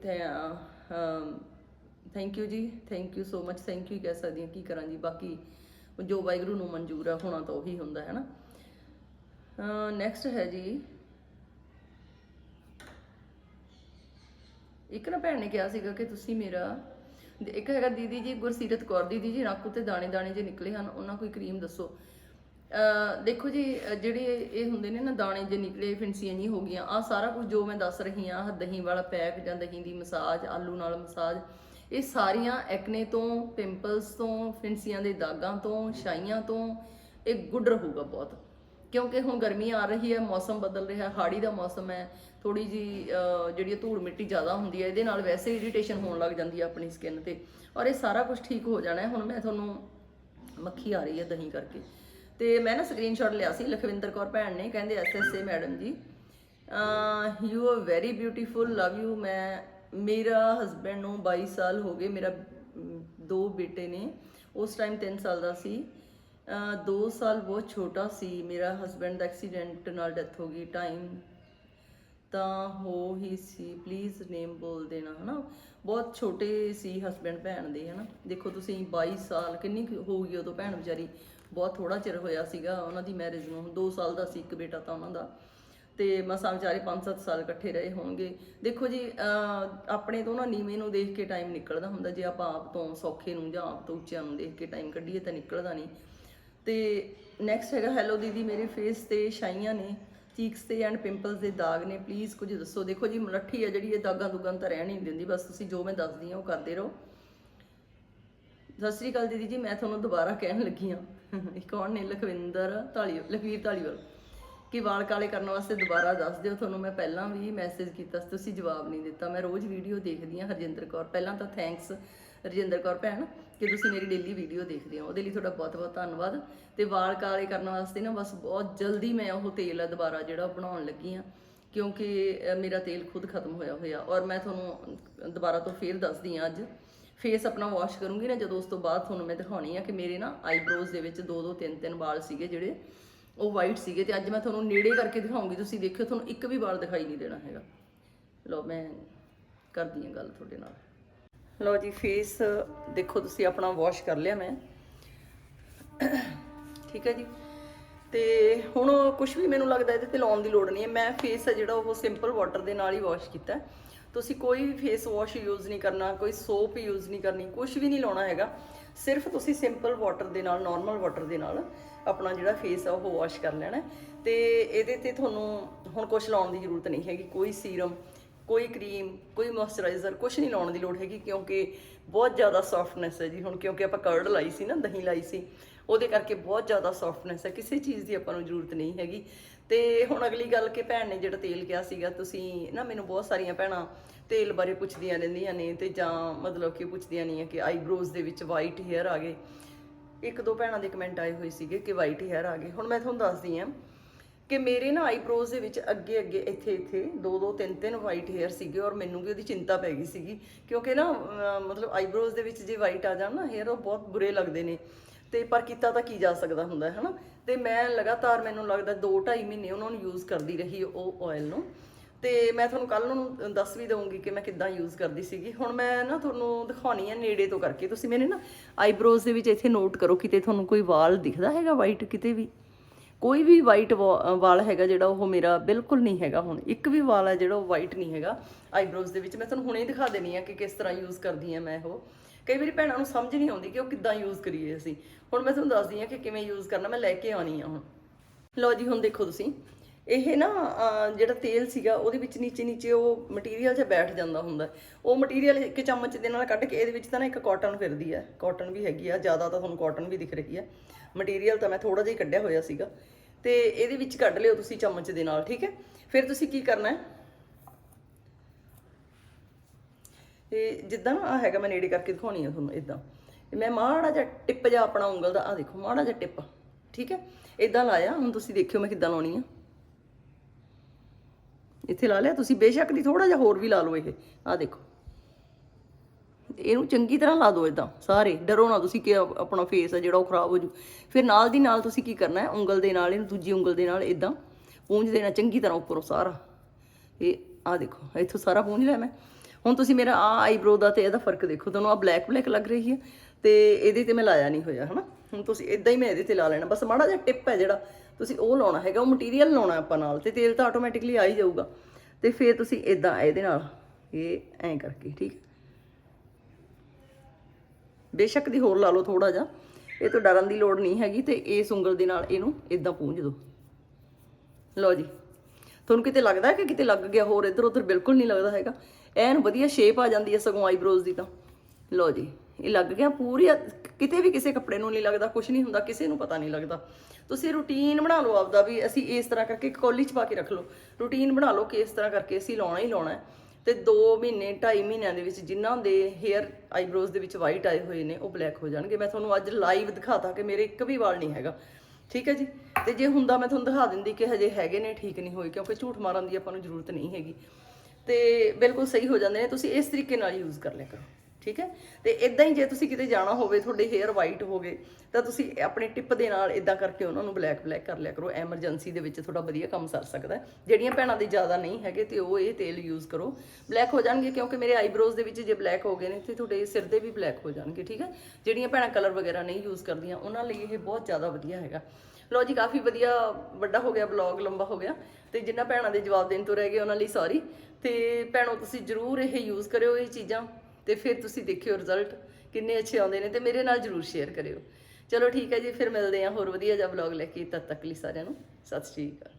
ਥੈਂਕ ਯੂ ਜੀ। Thank you so much thank you ਕਹਿ ਸਕਦੀ ਹਾਂ। ਕੀ ਕਰਾਂ ਜੀ? ਬਾਕੀ ਜੋ ਵਾਹਿਗੁਰੂ ਨੂੰ ਮਨਜ਼ੂਰ ਆ, ਹੋਣਾ ਤਾਂ ਉਹੀ ਹੁੰਦਾ, ਹੈ ਨਾ? ਨੈਕਸਟ ਹੈ ਜੀ। ਇੱਕ ਨਾ ਭੈਣ ਨੇ ਕਿਹਾ ਸੀਗਾ ਕਿ ਤੁਸੀਂ ਮੇਰਾ ਇੱਕ ਹੈਗਾ ਦੀਦੀ ਜੀ, ਗੁਰਸੀਰਤ ਕੌਰ ਦੀਦੀ ਜੀ, ਨੱਕ ਉੱਤੇ ਦਾਣੇ ਦਾਣੇ ਜੇ ਨਿਕਲੇ ਹਨ, ਉਹਨਾਂ ਕੋਈ ਕਰੀਮ ਦੱਸੋ। ਦੇਖੋ ਜੀ ਜਿਹੜੇ ਇਹ ਹੁੰਦੇ ਨੇ ਨਾ, ਦਾਣੇ ਜੇ ਨਿਕਲੇ, ਫਿੰਸੀਆਂ ਜੀ ਹੋ ਗਈਆਂ ਆ ਸਾਰਾ ਕੁਝ ਜੋ ਮੈਂ ਦੱਸ ਰਹੀ ਆ ਦਹੀਂ ਵਾਲਾ ਪੈਕ ਜਾਂ ਦਹੀਂ ਦੀ ਮਸਾਜ, ਆਲੂ ਨਾਲ ਮਸਾਜ, ਇਹ ਸਾਰੀਆਂ ਐਕਨੇ ਤੋਂ, ਪਿੰਪਲਸ ਤੋਂ, ਫਿੰਸੀਆਂ ਦੇ ਦਾਗਾਂ ਤੋਂ, ਛਾਈਆਂ ਤੋਂ, ਇਹ ਗੁੱਡ ਰਹੂਗਾ ਬਹੁਤ। ਕਿਉਂਕਿ ਹੁਣ ਗਰਮੀ ਆ ਰਹੀ ਹੈ, ਮੌਸਮ ਬਦਲ ਰਿਹਾ ਹਾੜੀ ਦਾ ਮੌਸਮ ਹੈ ਥੋੜੀ ਜੀ ਜਿਹੜੀ ਧੂੜ ਮਿੱਟੀ ਜ਼ਿਆਦਾ ਹੁੰਦੀ ਹੈ, ਇਹਦੇ ਨਾਲ ਵੈਸੇ ਇਰੀਟੇਸ਼ਨ ਹੋਣ ਲੱਗ ਜਾਂਦੀ ਹੈ ਆਪਣੀ ਸਕਿਨ ਤੇ ਔਰ ਇਹ ਸਾਰਾ ਕੁਝ ਠੀਕ ਹੋ ਜਾਣਾ ਹੁਣ ਮੈਂ ਤੁਹਾਨੂੰ ਮੱਖੀ ਆ ਰਹੀ ਹੈ ਦਹੀਂ ਕਰਕੇ। ਤੇ ਮੈਂ ਨਾ ਸਕਰੀਨਸ਼ਾਟ ਲਿਆ ਸੀ ਲਖਵਿੰਦਰ ਕੌਰ ਭੈਣ ਨੇ, ਕਹਿੰਦੇ ਐਸਐਸਏ ਮੈਡਮ ਜੀ you are very beautiful love you ਮੈਂ, ਮੇਰਾ ਹਸਬੰਡ ਨੂੰ 22 ਸਾਲ ਹੋ ਗਏ, ਮੇਰਾ ਦੋ ਬੇਟੇ ਨੇ, ਉਸ ਟਾਈਮ 3 ਸਾਲ ਦਾ ਸੀ। 2 ਸਾਲ ਬਹੁਤ ਛੋਟਾ ਸੀ। ਮੇਰਾ ਹਸਬੰਡ ਦਾ ਐਕਸੀਡੈਂਟ ਨਾਲ ਡੈਥ ਹੋ ਗਈ ਟਾਈਮ ਤਾਂ ਹੋ ਹੀ ਸੀ। ਪਲੀਜ਼ ਨੇਮ ਬੋਲ ਦੇਣਾ, ਹਨਾ? ਬਹੁਤ ਛੋਟੇ ਸੀ ਹਸਬੰਡ ਭੈਣ ਦੇ, ਹਨਾ? ਦੇਖੋ ਤੁਸੀਂ 22 ਸਾਲ, ਕਿੰਨੀ ਕੁ ਹੋ ਗਈ ਉਦੋਂ ਭੈਣ ਵਿਚਾਰੀ? ਬਹੁਤ ਥੋੜਾ ਚਿਰ ਹੋਇਆ ਸੀਗਾ ਉਹਨਾਂ ਦੀ ਮੈਰਿਜ ਨੂੰ। 2 ਸਾਲ ਦਾ ਸੀ ਇੱਕ ਬੇਟਾ ਤਾਂ ਉਹਨਾਂ ਦਾ। ਤੇ ਮਸਾਂ ਵਿਚਾਰੇ 5-7 ਸਾਲ ਇਕੱਠੇ ਰਹੇ ਹੋਣਗੇ। ਦੇਖੋ ਜੀ ਆਪਣੇ ਤੋਂ ਨਾ ਨੀਵੇਂ ਨੂੰ ਦੇਖ ਕੇ ਟਾਈਮ ਨਿਕਲਦਾ ਹੁੰਦਾ। ਜੇ ਆਪਾਂ ਆਪ ਤੋਂ ਸੌਖੇ ਨੂੰ ਜਾਂ ਆਪ ਤੋਂ ਉੱਚਿਆਂ ਨੂੰ ਦੇਖ ਕੇ ਟਾਈਮ ਕੱਢੀਏ ਤਾਂ ਨਿਕਲਦਾ ਨਹੀਂ। ਤੇ ਨੈਕਸਟ ਹੈਗਾ ਹੈਲੋ ਦੀਦੀ ਮੇਰੇ ਫੇਸ ਤੇ ਛਾਈਆਂ ਨੇ ਚੀਕਸ ਤੇ ਐਂਡ ਪਿੰਪਲਸ ਦੇ ਦਾਗ ਨੇ ਪਲੀਜ਼ ਕੁਝ ਦੱਸੋ। ਦੇਖੋ ਜੀ ਮਲੱਠੀ ਆ ਜਿਹੜੀ, ਇਹ ਦਾਗਾਂ ਦੁਗਾਂ ਤਾਂ ਰਹਿਣ ਨਹੀਂ ਦਿੰਦੀ, ਬਸ ਤੁਸੀਂ ਜੋ ਮੈਂ ਦੱਸਦੀ ਹਾਂ ਉਹ ਕਰਦੇ ਰਹੋ। ਸਤਿ ਸ੍ਰੀ ਅਕਾਲ ਦੀਦੀ ਜੀ, ਮੈਂ ਤੁਹਾਨੂੰ ਦੁਬਾਰਾ ਕਹਿਣ ਲੱਗੀ ਹਾਂ। ਕੌਣ ਨੇ? ਲਖਵਿੰਦਰ ਢਾਲੀ ਲਖਵੀਰ ਢਾਲੀਵਾਲ ਕਿ ਵਾਲ ਕਾਲੇ ਕਰਨ ਵਾਸਤੇ ਦੁਬਾਰਾ ਦੱਸ ਦਿਓ, ਤੁਹਾਨੂੰ ਮੈਂ ਪਹਿਲਾਂ ਵੀ ਮੈਸੇਜ ਕੀਤਾ ਸੀ, ਤੁਸੀਂ ਜਵਾਬ ਨਹੀਂ ਦਿੱਤਾ। ਮੈਂ ਰੋਜ਼ ਵੀਡੀਓ ਦੇਖਦੀ ਹਾਂ ਹਰਜਿੰਦਰ ਕੌਰ। ਪਹਿਲਾਂ ਤਾਂ ਥੈਂਕਸ ਰਜਿੰਦਰ ਕੌਰ ਭੈਣ, ਕਿ ਤੁਸੀਂ ਮੇਰੀ ਡੇਲੀ ਵੀਡੀਓ ਦੇਖਦੇ ਹੋ। ਉਹਦੇ ਲਈ ਤੁਹਾਡਾ ਬਹੁਤ ਬਹੁਤ ਧੰਨਵਾਦ। ਤੇ ਵਾਲ ਕਾਲੇ ਕਰਨ ਵਾਸਤੇ ਨਾ ਬਸ ਬਹੁਤ ਜਲਦੀ ਮੈਂ ਉਹ ਤੇਲ ਆ ਦੁਬਾਰਾ ਜਿਹੜਾ ਉਹ ਬਣਾਉਣ ਲੱਗੀ ਆ ਕਿਉਂਕਿ ਮੇਰਾ ਤੇਲ ਖੁਦ ਖਤਮ ਹੋਇਆ ਹੋਇਆ। ਔਰ ਮੈਂ ਤੁਹਾਨੂੰ ਦੁਬਾਰਾ ਤੋਂ ਫੇਰ ਦੱਸਦੀ ਆ ਅੱਜ। ਫੇਸ ਆਪਣਾ ਵਾਸ਼ ਕਰੂੰਗੀ ਨਾ, ਜਦੋਂ ਉਸ ਤੋਂ ਬਾਅਦ ਤੁਹਾਨੂੰ ਮੈਂ ਦਿਖਾਉਣੀ ਆ ਕਿ ਮੇਰੇ ਨਾ ਆਈਬ੍ਰੋਜ਼ ਦੇ ਵਿੱਚ ਦੋ ਦੋ ਤਿੰਨ ਤਿੰਨ ਵਾਲ ਸੀਗੇ ਜਿਹੜੇ, ਉਹ ਵਾਈਟ ਸੀਗੇ। ਤੇ ਅੱਜ ਮੈਂ ਤੁਹਾਨੂੰ ਨੇੜੇ ਕਰਕੇ ਦਿਖਾਉਂਗੀ। ਤੁਸੀਂ ਦੇਖਿਓ, ਤੁਹਾਨੂੰ ਇੱਕ ਵੀ ਵਾਲ ਦਿਖਾਈ ਨਹੀਂ ਦੇਣਾ ਹੈਗਾ। ਲਓ, ਮੈਂ ਕਰਦੀ ਹਾਂ ਗੱਲ ਤੁਹਾਡੇ ਨਾਲ। ਲਓ ਜੀ ਫੇਸ ਦੇਖੋ ਤੁਸੀਂ, ਆਪਣਾ ਵਾਸ਼ ਕਰ ਲਿਆ ਮੈਂ। ਠੀਕ ਹੈ ਜੀ। ਤੇ ਹੁਣ ਕੁਝ ਵੀ ਮੈਨੂੰ ਲੱਗਦਾ ਇਹਦੇ ਤੇ ਲਾਉਣ ਦੀ ਲੋੜ ਨਹੀਂ ਹੈ। ਮੈਂ ਫੇਸ ਹੈ ਜਿਹੜਾ, ਉਹ ਸਿੰਪਲ ਵਾਟਰ ਦੇ ਨਾਲ ਹੀ ਵਾਸ਼ ਕੀਤਾ। ਤੁਸੀਂ ਕੋਈ ਵੀ ਫੇਸ ਵਾਸ਼ ਯੂਜ਼ ਨਹੀਂ ਕਰਨਾ, ਕੋਈ ਸੋਪ ਯੂਜ਼ ਨਹੀਂ ਕਰਨੀ ਕੁਝ ਵੀ ਨਹੀਂ ਲਾਉਣਾ ਹੈਗਾ। ਸਿਰਫ ਤੁਸੀਂ ਸਿੰਪਲ ਵਾਟਰ ਦੇ ਨਾਲ ਨਾਰਮਲ ਵਾਟਰ ਦੇ ਨਾਲ ਆਪਣਾ ਜਿਹੜਾ ਫੇਸ ਆ, ਉਹ ਵਾਸ਼ ਕਰ ਲੈਣਾ ਹੈ। ਤੇ ਇਹਦੇ ਤੇ ਤੁਹਾਨੂੰ ਹੁਣ ਕੁਝ ਲਾਉਣ ਦੀ ਜ਼ਰੂਰਤ ਨਹੀਂ ਹੈਗੀ। ਕੋਈ ਸੀਰਮ ਕੋਈ ਕਰੀਮ, ਕੋਈ ਮੋਇਸਚਰਾਈਜ਼ਰ ਕੁਝ ਨਹੀਂ ਲਾਉਣ ਦੀ ਲੋੜ ਹੈਗੀ, ਕਿਉਂਕਿ ਬਹੁਤ ਜ਼ਿਆਦਾ ਸੌਫਟਨੈਸ ਹੈ ਜੀ ਹੁਣ, ਕਿਉਂਕਿ ਆਪਾਂ ਕਰਡ ਲਾਈ ਸੀ ਨਾ, ਦਹੀਂ ਲਾਈ ਸੀ, ਉਹਦੇ ਕਰਕੇ ਬਹੁਤ ਜ਼ਿਆਦਾ ਸੌਫਟਨੈਸ ਹੈ, ਕਿਸੇ ਚੀਜ਼ ਦੀ ਆਪਾਂ ਨੂੰ ਜ਼ਰੂਰਤ ਨਹੀਂ ਹੈਗੀ। ਤੇ ਹੁਣ ਅਗਲੀ ਗੱਲ ਕਿ ਭੈਣ ਨੇ ਜਿਹੜਾ ਤੇਲ ਕਿਹਾ ਸੀਗਾ, ਤੁਸੀਂ ਨਾ ਮੈਨੂੰ ਬਹੁਤ ਸਾਰੀਆਂ ਭੈਣਾਂ ਤੇਲ ਬਾਰੇ ਪੁੱਛਦੀਆਂ ਰਹਿੰਦੀਆਂ ਨੇ, ਤੇ ਜਾਂ ਮਤਲਬ ਕਿ ਪੁੱਛਦੀਆਂ ਨਹੀਂ ਕਿ ਆਈਬ੍ਰੋਜ਼ ਦੇ ਵਿੱਚ ਵਾਈਟ ਹੇਅਰ ਆ ਗਏ। ਇੱਕ ਦੋ ਭੈਣਾਂ ਦੇ ਕਮੈਂਟ ਆਏ ਹੋਏ ਸੀਗੇ ਕਿ ਵਾਈਟ ਹੇਅਰ ਆ ਗਏ। ਹੁਣ ਮੈਂ ਤੁਹਾਨੂੰ ਦੱਸਦੀ ਹਾਂ ਕਿ ਮੇਰੇ ਨਾ ਆਈਬ੍ਰੋਜ਼ ਦੇ ਵਿੱਚ ਅੱਗੇ ਅੱਗੇ ਇੱਥੇ ਇੱਥੇ ਦੋ ਦੋ ਤਿੰਨ ਤਿੰਨ ਵਾਈਟ ਹੇਅਰ ਸੀਗੇ ਔਰ ਮੈਨੂੰ ਵੀ ਉਹਦੀ ਚਿੰਤਾ ਪੈ ਗਈ ਸੀਗੀ ਕਿਉਂਕਿ ਨਾ ਮਤਲਬ ਆਈਬ੍ਰੋਜ਼ ਦੇ ਵਿੱਚ ਜੇ ਵਾਈਟ ਆ ਜਾਣ ਨਾ ਹੇਅਰ ਉਹ ਬਹੁਤ ਬੁਰੇ ਲੱਗਦੇ ਨੇ। ਤੇ ਪਰ ਕੀਤਾ ਤਾਂ ਕੀ ਜਾ ਸਕਦਾ ਹੁੰਦਾ ਹੈ ਹਨਾ? ਤੇ ਮੈਂ ਲਗਾਤਾਰ ਮੈਨੂੰ ਲੱਗਦਾ 2.5 ਮਹੀਨੇ ਉਹਨਾਂ ਨੂੰ ਯੂਜ਼ ਕਰਦੀ ਰਹੀ ਉਹ ਆਇਲ ਨੂੰ। ਤੇ ਮੈਂ ਤੁਹਾਨੂੰ ਕੱਲ ਨੂੰ ਦੱਸ ਵੀ ਦਊਂਗੀ ਕਿ ਮੈਂ ਕਿੱਦਾਂ ਯੂਜ਼ ਕਰਦੀ ਸੀਗੀ। ਹੁਣ ਮੈਂ ਨਾ ਤੁਹਾਨੂੰ ਦਿਖਾਉਣੀ ਹੈ ਨੇੜੇ ਤੋਂ ਕਰਕੇ। ਤੁਸੀਂ ਮੇਰੇ ਨਾ ਆਈਬ੍ਰੋਜ਼ ਦੇ ਵਿੱਚ ਇੱਥੇ ਨੋਟ ਕਰੋ, ਕਿਤੇ ਤੁਹਾਨੂੰ ਕੋਈ ਵਾਲ ਦਿਖਦਾ ਹੈਗਾ ਵਾਈਟ ਕਿਤੇ ਵੀ? ਕੋਈ ਵੀ ਵਾਈਟ ਵਾਲ ਹੈਗਾ ਜਿਹੜਾ ਉਹ ਮੇਰਾ ਬਿਲਕੁਲ ਨਹੀਂ ਹੈਗਾ ਹੁਣ। ਇੱਕ ਵੀ ਵਾਲ ਹੈ ਜਿਹੜਾ ਉਹ ਵਾਈਟ ਨਹੀਂ ਹੈਗਾ। ਆਈਬ੍ਰੋਜ਼ ਦੇ ਵਿੱਚ ਮੈਂ ਤੁਹਾਨੂੰ ਹੁਣੇ ਦਿਖਾ ਦੇਣੀ ਆ ਕਿ ਕਿਸ ਤਰ੍ਹਾਂ ਯੂਜ਼ ਕਰਦੀ ਆ ਮੈਂ ਉਹ। ਕਈ ਵਾਰੀ ਭੈਣਾਂ ਨੂੰ ਸਮਝ ਨਹੀਂ ਆਉਂਦੀ ਕਿ ਉਹ ਕਿੱਦਾਂ ਯੂਜ਼ ਕਰੀਏ ਅਸੀਂ। ਹੁਣ ਮੈਂ ਤੁਹਾਨੂੰ ਦੱਸਦੀ ਆ ਕਿ ਕਿਵੇਂ ਯੂਜ਼ ਕਰਨਾ, ਮੈਂ ਲੈ ਕੇ ਆਉਣੀ ਆ ਹੁਣ। ਲਓ ਜੀ, ਹੁਣ ਦੇਖੋ ਤੁਸੀਂ। ਇਹ ਨਾ ਜਿਹੜਾ ਤੇਲ ਸੀਗਾ, ਉਹਦੇ ਵਿੱਚ ਨੀਚੇ ਨੀਚੇ ਉਹ ਮਟੀਰੀਅਲ 'ਚ ਬੈਠ ਜਾਂਦਾ ਹੁੰਦਾ। ਉਹ ਮਟੀਰੀਅਲ ਇੱਕ ਚਮਚ ਦੇ ਨਾਲ ਕੱਢ ਕੇ ਇਹਦੇ ਵਿੱਚ ਤਾਂ ਨਾ ਇੱਕ ਕਾਟਨ ਫਿਰਦੀ ਹੈ ਕਾਟਨ ਵੀ ਹੈਗੀ ਆ, ਜ਼ਿਆਦਾ ਤਾਂ ਤੁਹਾਨੂੰ ਕਾਟਨ ਵੀ ਦਿਖ ਰਹੀ ਹੈ ਮਟੀਰੀਅਲ ਤਾਂ ਮੈਂ ਥੋੜਾ ਜਿਹਾ ਹੀ ਕੱਢਿਆ ਹੋਇਆ ਸੀਗਾ। ਤੇ ਇਹਦੇ ਵਿੱਚ ਕੱਢ ਲਿਓ ਤੁਸੀਂ ਚਮਚ ਦੇ ਨਾਲ, ਠੀਕ ਹੈ? ਫਿਰ ਤੁਸੀਂ ਕੀ ਕਰਨਾ ਹੈ? ਤੇ ਜਿੱਦਾਂ ਨਾ ਆਹ ਹੈਗਾ, ਮੈਂ ਨੇੜੇ ਕਰਕੇ ਦਿਖਾਉਣੀ ਆ ਤੁਹਾਨੂੰ ਇਦਾਂ ਮੈਂ ਮਾੜਾ ਜਿਹਾ ਟਿਪ ਜਿਹਾ ਆਪਣਾ ਉਂਗਲ ਦਾ ਆ ਦੇਖੋ, ਮਾੜਾ ਜਿਹਾ ਟਿਪ, ਠੀਕ ਹੈ? ਇਦਾਂ ਲਾਇਆ, ਹੁਣ ਤੁਸੀਂ ਦੇਖਿਓ ਮੈਂ ਕਿੱਦਾਂ ਲਾਉਣੀ ਆ। ਇੱਥੇ ਲਾ ਲਿਆ, ਤੁਸੀਂ ਬੇਸ਼ੱਕ ਦੀ ਥੋੜਾ ਜਿਹਾ ਹੋਰ ਵੀ ਲਾ ਲਓ ਇਹ ਆ ਦੇਖੋ। ਇਹਨੂੰ ਚੰਗੀ ਤਰ੍ਹਾਂ ਲਾ ਦਿਓ ਇਦਾਂ ਸਾਰੇ, ਡਰੋ ਨਾ ਤੁਸੀਂ ਕਿ ਆਪਣਾ ਫੇਸ ਹੈ ਜਿਹੜਾ ਉਹ ਖਰਾਬ ਹੋ ਜੂ। ਫਿਰ ਨਾਲ ਦੀ ਨਾਲ ਤੁਸੀਂ ਕੀ ਕਰਨਾ ਹੈ, ਉਂਗਲ ਦੇ ਨਾਲ ਇਹਨੂੰ ਦੂਜੀ ਉਂਗਲ ਦੇ ਨਾਲ ਇਦਾਂ ਪੂੰਝ ਦੇਣਾ ਚੰਗੀ ਤਰ੍ਹਾਂ ਉੱਪਰੋਂ ਸਾਰਾ। ਇਹ ਆ ਦੇਖੋ, ਇੱਥੋਂ ਸਾਰਾ ਪੂੰਝ ਲਿਆ ਮੈਂ। ਹੁਣ ਤੁਸੀਂ ਮੇਰਾ ਆ ਆਈਬ੍ਰੋ ਦਾ ਤੇ ਇਹਦਾ ਫ਼ਰਕ ਦੇਖੋ, ਤੁਹਾਨੂੰ ਆ ਬਲੈਕ ਬਲੈਕ ਲੱਗ ਰਹੀ ਹੈ ਤੇ ਇਹਦੇ ਤੇ ਮੈਂ ਲਾਇਆ ਨਹੀਂ ਹੋਇਆ, ਹਨਾ? ਹੁਣ ਤੁਸੀਂ ਇਦਾਂ ਹੀ ਮੈਂ ਇਹਦੇ ਤੇ ਲਾ ਲੈਣਾ, ਬਸ ਮਾੜਾ ਜਿਹਾ ਟਿਪ ਹੈ ਜਿਹੜਾ, ਤੁਸੀਂ ਉਹ ਲਾਉਣਾ ਹੈਗਾ, ਉਹ ਮਟੀਰੀਅਲ ਲਾਉਣਾ ਆਪਾਂ ਨਾਲ ਤੇ ਤੇਲ ਤਾਂ ਆਟੋਮੈਟਿਕਲੀ ਆ ਹੀ ਜਾਊਗਾ। ਤੇ ਫਿਰ ਤੁਸੀਂ ਇਦਾਂ ਇਹਦੇ ਨਾਲ, ਇਹ ਐਂ ਕਰਕੇ, ਠੀਕ ਹੈ? ਬੇਸ਼ੱਕ ਦੀ ਹੋਰ ਲਾ ਲਓ ਥੋੜਾ ਜਿਹਾ। ਇਹ ਤੋਂ ਡਰਨ ਦੀ ਲੋੜ ਨਹੀਂ ਹੈਗੀ ਤੇ ਇਸ ਉਂਗਲ ਦੇ ਨਾਲ ਇਹਨੂੰ ਇਦਾਂ ਪੂੰਝ ਦਿਓ। ਲਓ ਜੀ। ਤੁਹਾਨੂੰ ਕਿਤੇ ਲੱਗਦਾ ਹੈ ਕਿ ਕਿਤੇ ਲੱਗ ਗਿਆ ਹੋਰ, ਇੱਧਰ ਉੱਧਰ ਬਿਲਕੁਲ ਨਹੀਂ ਲੱਗਦਾ ਹੈਗਾ। ਐਨ ਵਧੀਆ ਸ਼ੇਪ ਆ ਜਾਂਦੀ ਹੈ ਸਗੋਂ ਆਈਬ੍ਰੋਜ਼ ਦੀ ਤਾਂ। ਲਓ ਜੀ, ਇਹ ਲੱਗ ਗਿਆ ਪੂਰੀ ਕਿਤੇ ਵੀ ਕਿਸੇ ਕੱਪੜੇ ਨੂੰ ਨਹੀਂ ਲੱਗਦਾ ਕੁਝ ਨਹੀਂ ਹੁੰਦਾ, ਕਿਸੇ ਨੂੰ ਪਤਾ ਨਹੀਂ ਲੱਗਦਾ। ਤੁਸੀਂ ਰੂਟੀਨ ਬਣਾ ਲਓ ਆਪਦਾ ਵੀ, ਅਸੀਂ ਇਸ ਤਰ੍ਹਾਂ ਕਰਕੇ ਇੱਕ ਕੌਲੀ 'ਚ ਪਾ ਕੇ ਰੱਖ ਲਓ। ਰੂਟੀਨ ਬਣਾ ਲਓ ਕਿ ਇਸ ਤਰ੍ਹਾਂ ਕਰਕੇ ਅਸੀਂ ਲਾਉਣਾ ਹੀ ਲਾਉਣਾ ਹੈ। ਤੇ 2 ਮਹੀਨੇ 2.5 ਮਹੀਨਿਆਂ ਦੇ ਵਿੱਚ ਜਿਨ੍ਹਾਂ ਦੇ ਹੇਅਰ ਆਈਬ੍ਰੋਜ਼ ਦੇ ਵਿੱਚ ਵਾਈਟ ਆਏ ਹੋਏ ਨੇ, ਉਹ ਬਲੈਕ ਹੋ ਜਾਣਗੇ। ਮੈਂ ਤੁਹਾਨੂੰ ਅੱਜ ਲਾਈਵ ਦਿਖਾਤਾ ਕਿ ਮੇਰੇ ਇੱਕ ਵੀ ਵਾਲ ਨਹੀਂ ਹੈਗਾ। ਠੀਕ ਹੈ ਜੀ? ਤੇ ਜੇ ਹੁੰਦਾ ਮੈਂ ਤੁਹਾਨੂੰ ਦਿਖਾ ਦਿੰਦੀ ਕਿ ਹਜੇ ਹੈਗੇ ਨੇ, ਠੀਕ ਨਹੀਂ ਹੋਏ, ਕਿਉਂਕਿ ਝੂਠ ਮਾਰਨ ਦੀ ਆਪਾਂ ਨੂੰ ਜ਼ਰੂਰਤ ਨਹੀਂ ਹੈਗੀ। ਤੇ ਬਿਲਕੁਲ ਸਹੀ ਹੋ ਜਾਂਦੇ ਨੇ, ਤੁਸੀਂ ਇਸ ਤਰੀਕੇ ਨਾਲ ਯੂਜ਼ ਕਰ ਲਿਆ ਕਰੋ। ਠੀਕ ਹੈ? ਤੇ ਇਦਾਂ ਹੀ ਜੇ ਤੁਸੀਂ ਕਿਤੇ ਜਾਣਾ ਹੋਵੇ, ਤੁਹਾਡੇ ਹੇਅਰ ਵਾਈਟ ਹੋ ਗਏ, ਤਾਂ ਤੁਸੀਂ ਆਪਣੇ ਟਿਪ ਦੇ ਨਾਲ ਇਦਾਂ ਕਰਕੇ ਉਹਨਾਂ ਨੂੰ ਬਲੈਕ ਬਲੈਕ ਕਰ ਲਿਆ ਕਰੋ। ਐਮਰਜੈਂਸੀ ਦੇ ਵਿੱਚ ਤੁਹਾਡਾ ਵਧੀਆ ਕੰਮ ਸਰ ਸਕਦਾ ਜਿਹੜੀਆਂ ਭੈਣਾਂ ਦੇ ਜ਼ਿਆਦਾ ਨਹੀਂ ਹੈਗੇ ਤੇ ਉਹ ਇਹ ਤੇਲ ਯੂਜ਼ ਕਰੋ। ਬਲੈਕ ਹੋ ਜਾਣਗੇ ਕਿਉਂਕਿ ਮੇਰੇ ਆਈਬ੍ਰੋਜ਼ ਦੇ ਵਿੱਚ ਜੇ ਬਲੈਕ ਹੋ ਗਏ ਨੇ, ਤੇ ਤੁਹਾਡੇ ਸਿਰ ਦੇ ਵੀ ਬਲੈਕ ਹੋ ਜਾਣਗੇ, ਠੀਕ ਹੈ? ਜਿਹੜੀਆਂ ਭੈਣਾਂ ਕਲਰ ਵਗੈਰਾ ਨਹੀਂ ਯੂਜ਼ ਕਰਦੀਆਂ, ਉਹਨਾਂ ਲਈ ਇਹ ਬਹੁਤ ਜ਼ਿਆਦਾ ਵਧੀਆ ਹੈਗਾ। ਲੋ ਜੀ, ਕਾਫੀ ਵਧੀਆ ਵੱਡਾ ਹੋ ਗਿਆ ਬਲੌਗ ਲੰਬਾ ਹੋ ਗਿਆ। ਤੇ ਜਿਨ੍ਹਾਂ ਭੈਣਾਂ ਦੇ ਜਵਾਬ ਦੇਣ ਤੋਂ ਰਹਿ ਗਏ ਉਹਨਾਂ ਲਈ ਸੌਰੀ ਤੇ ਭੈਣੋ, ਤੁਸੀਂ ਜਰੂਰ ਇਹ ਯੂਜ਼ ਕਰਿਓ ਇਹ ਚੀਜ਼ਾਂ। ਤੇ ਫਿਰ ਤੁਸੀਂ ਦੇਖਿਓ ਰਿਜ਼ਲਟ ਕਿੰਨੇ ਅੱਛੇ ਆਉਂਦੇ ਨੇ ਤੇ ਮੇਰੇ ਨਾਲ ਜਰੂਰ ਸ਼ੇਅਰ ਕਰਿਓ। ਚਲੋ ਠੀਕ ਹੈ ਜੀ, ਫਿਰ ਮਿਲਦੇ ਹਾਂ ਹੋਰ ਵਧੀਆ ਜਿਹਾ ਬਲੌਗ ਲੈ ਕੇ, ਤਦ ਤੱਕ ਲਈ ਸਾਰਿਆਂ ਨੂੰ ਸਤਿ ਸ਼੍ਰੀ ਅਕਾਲ।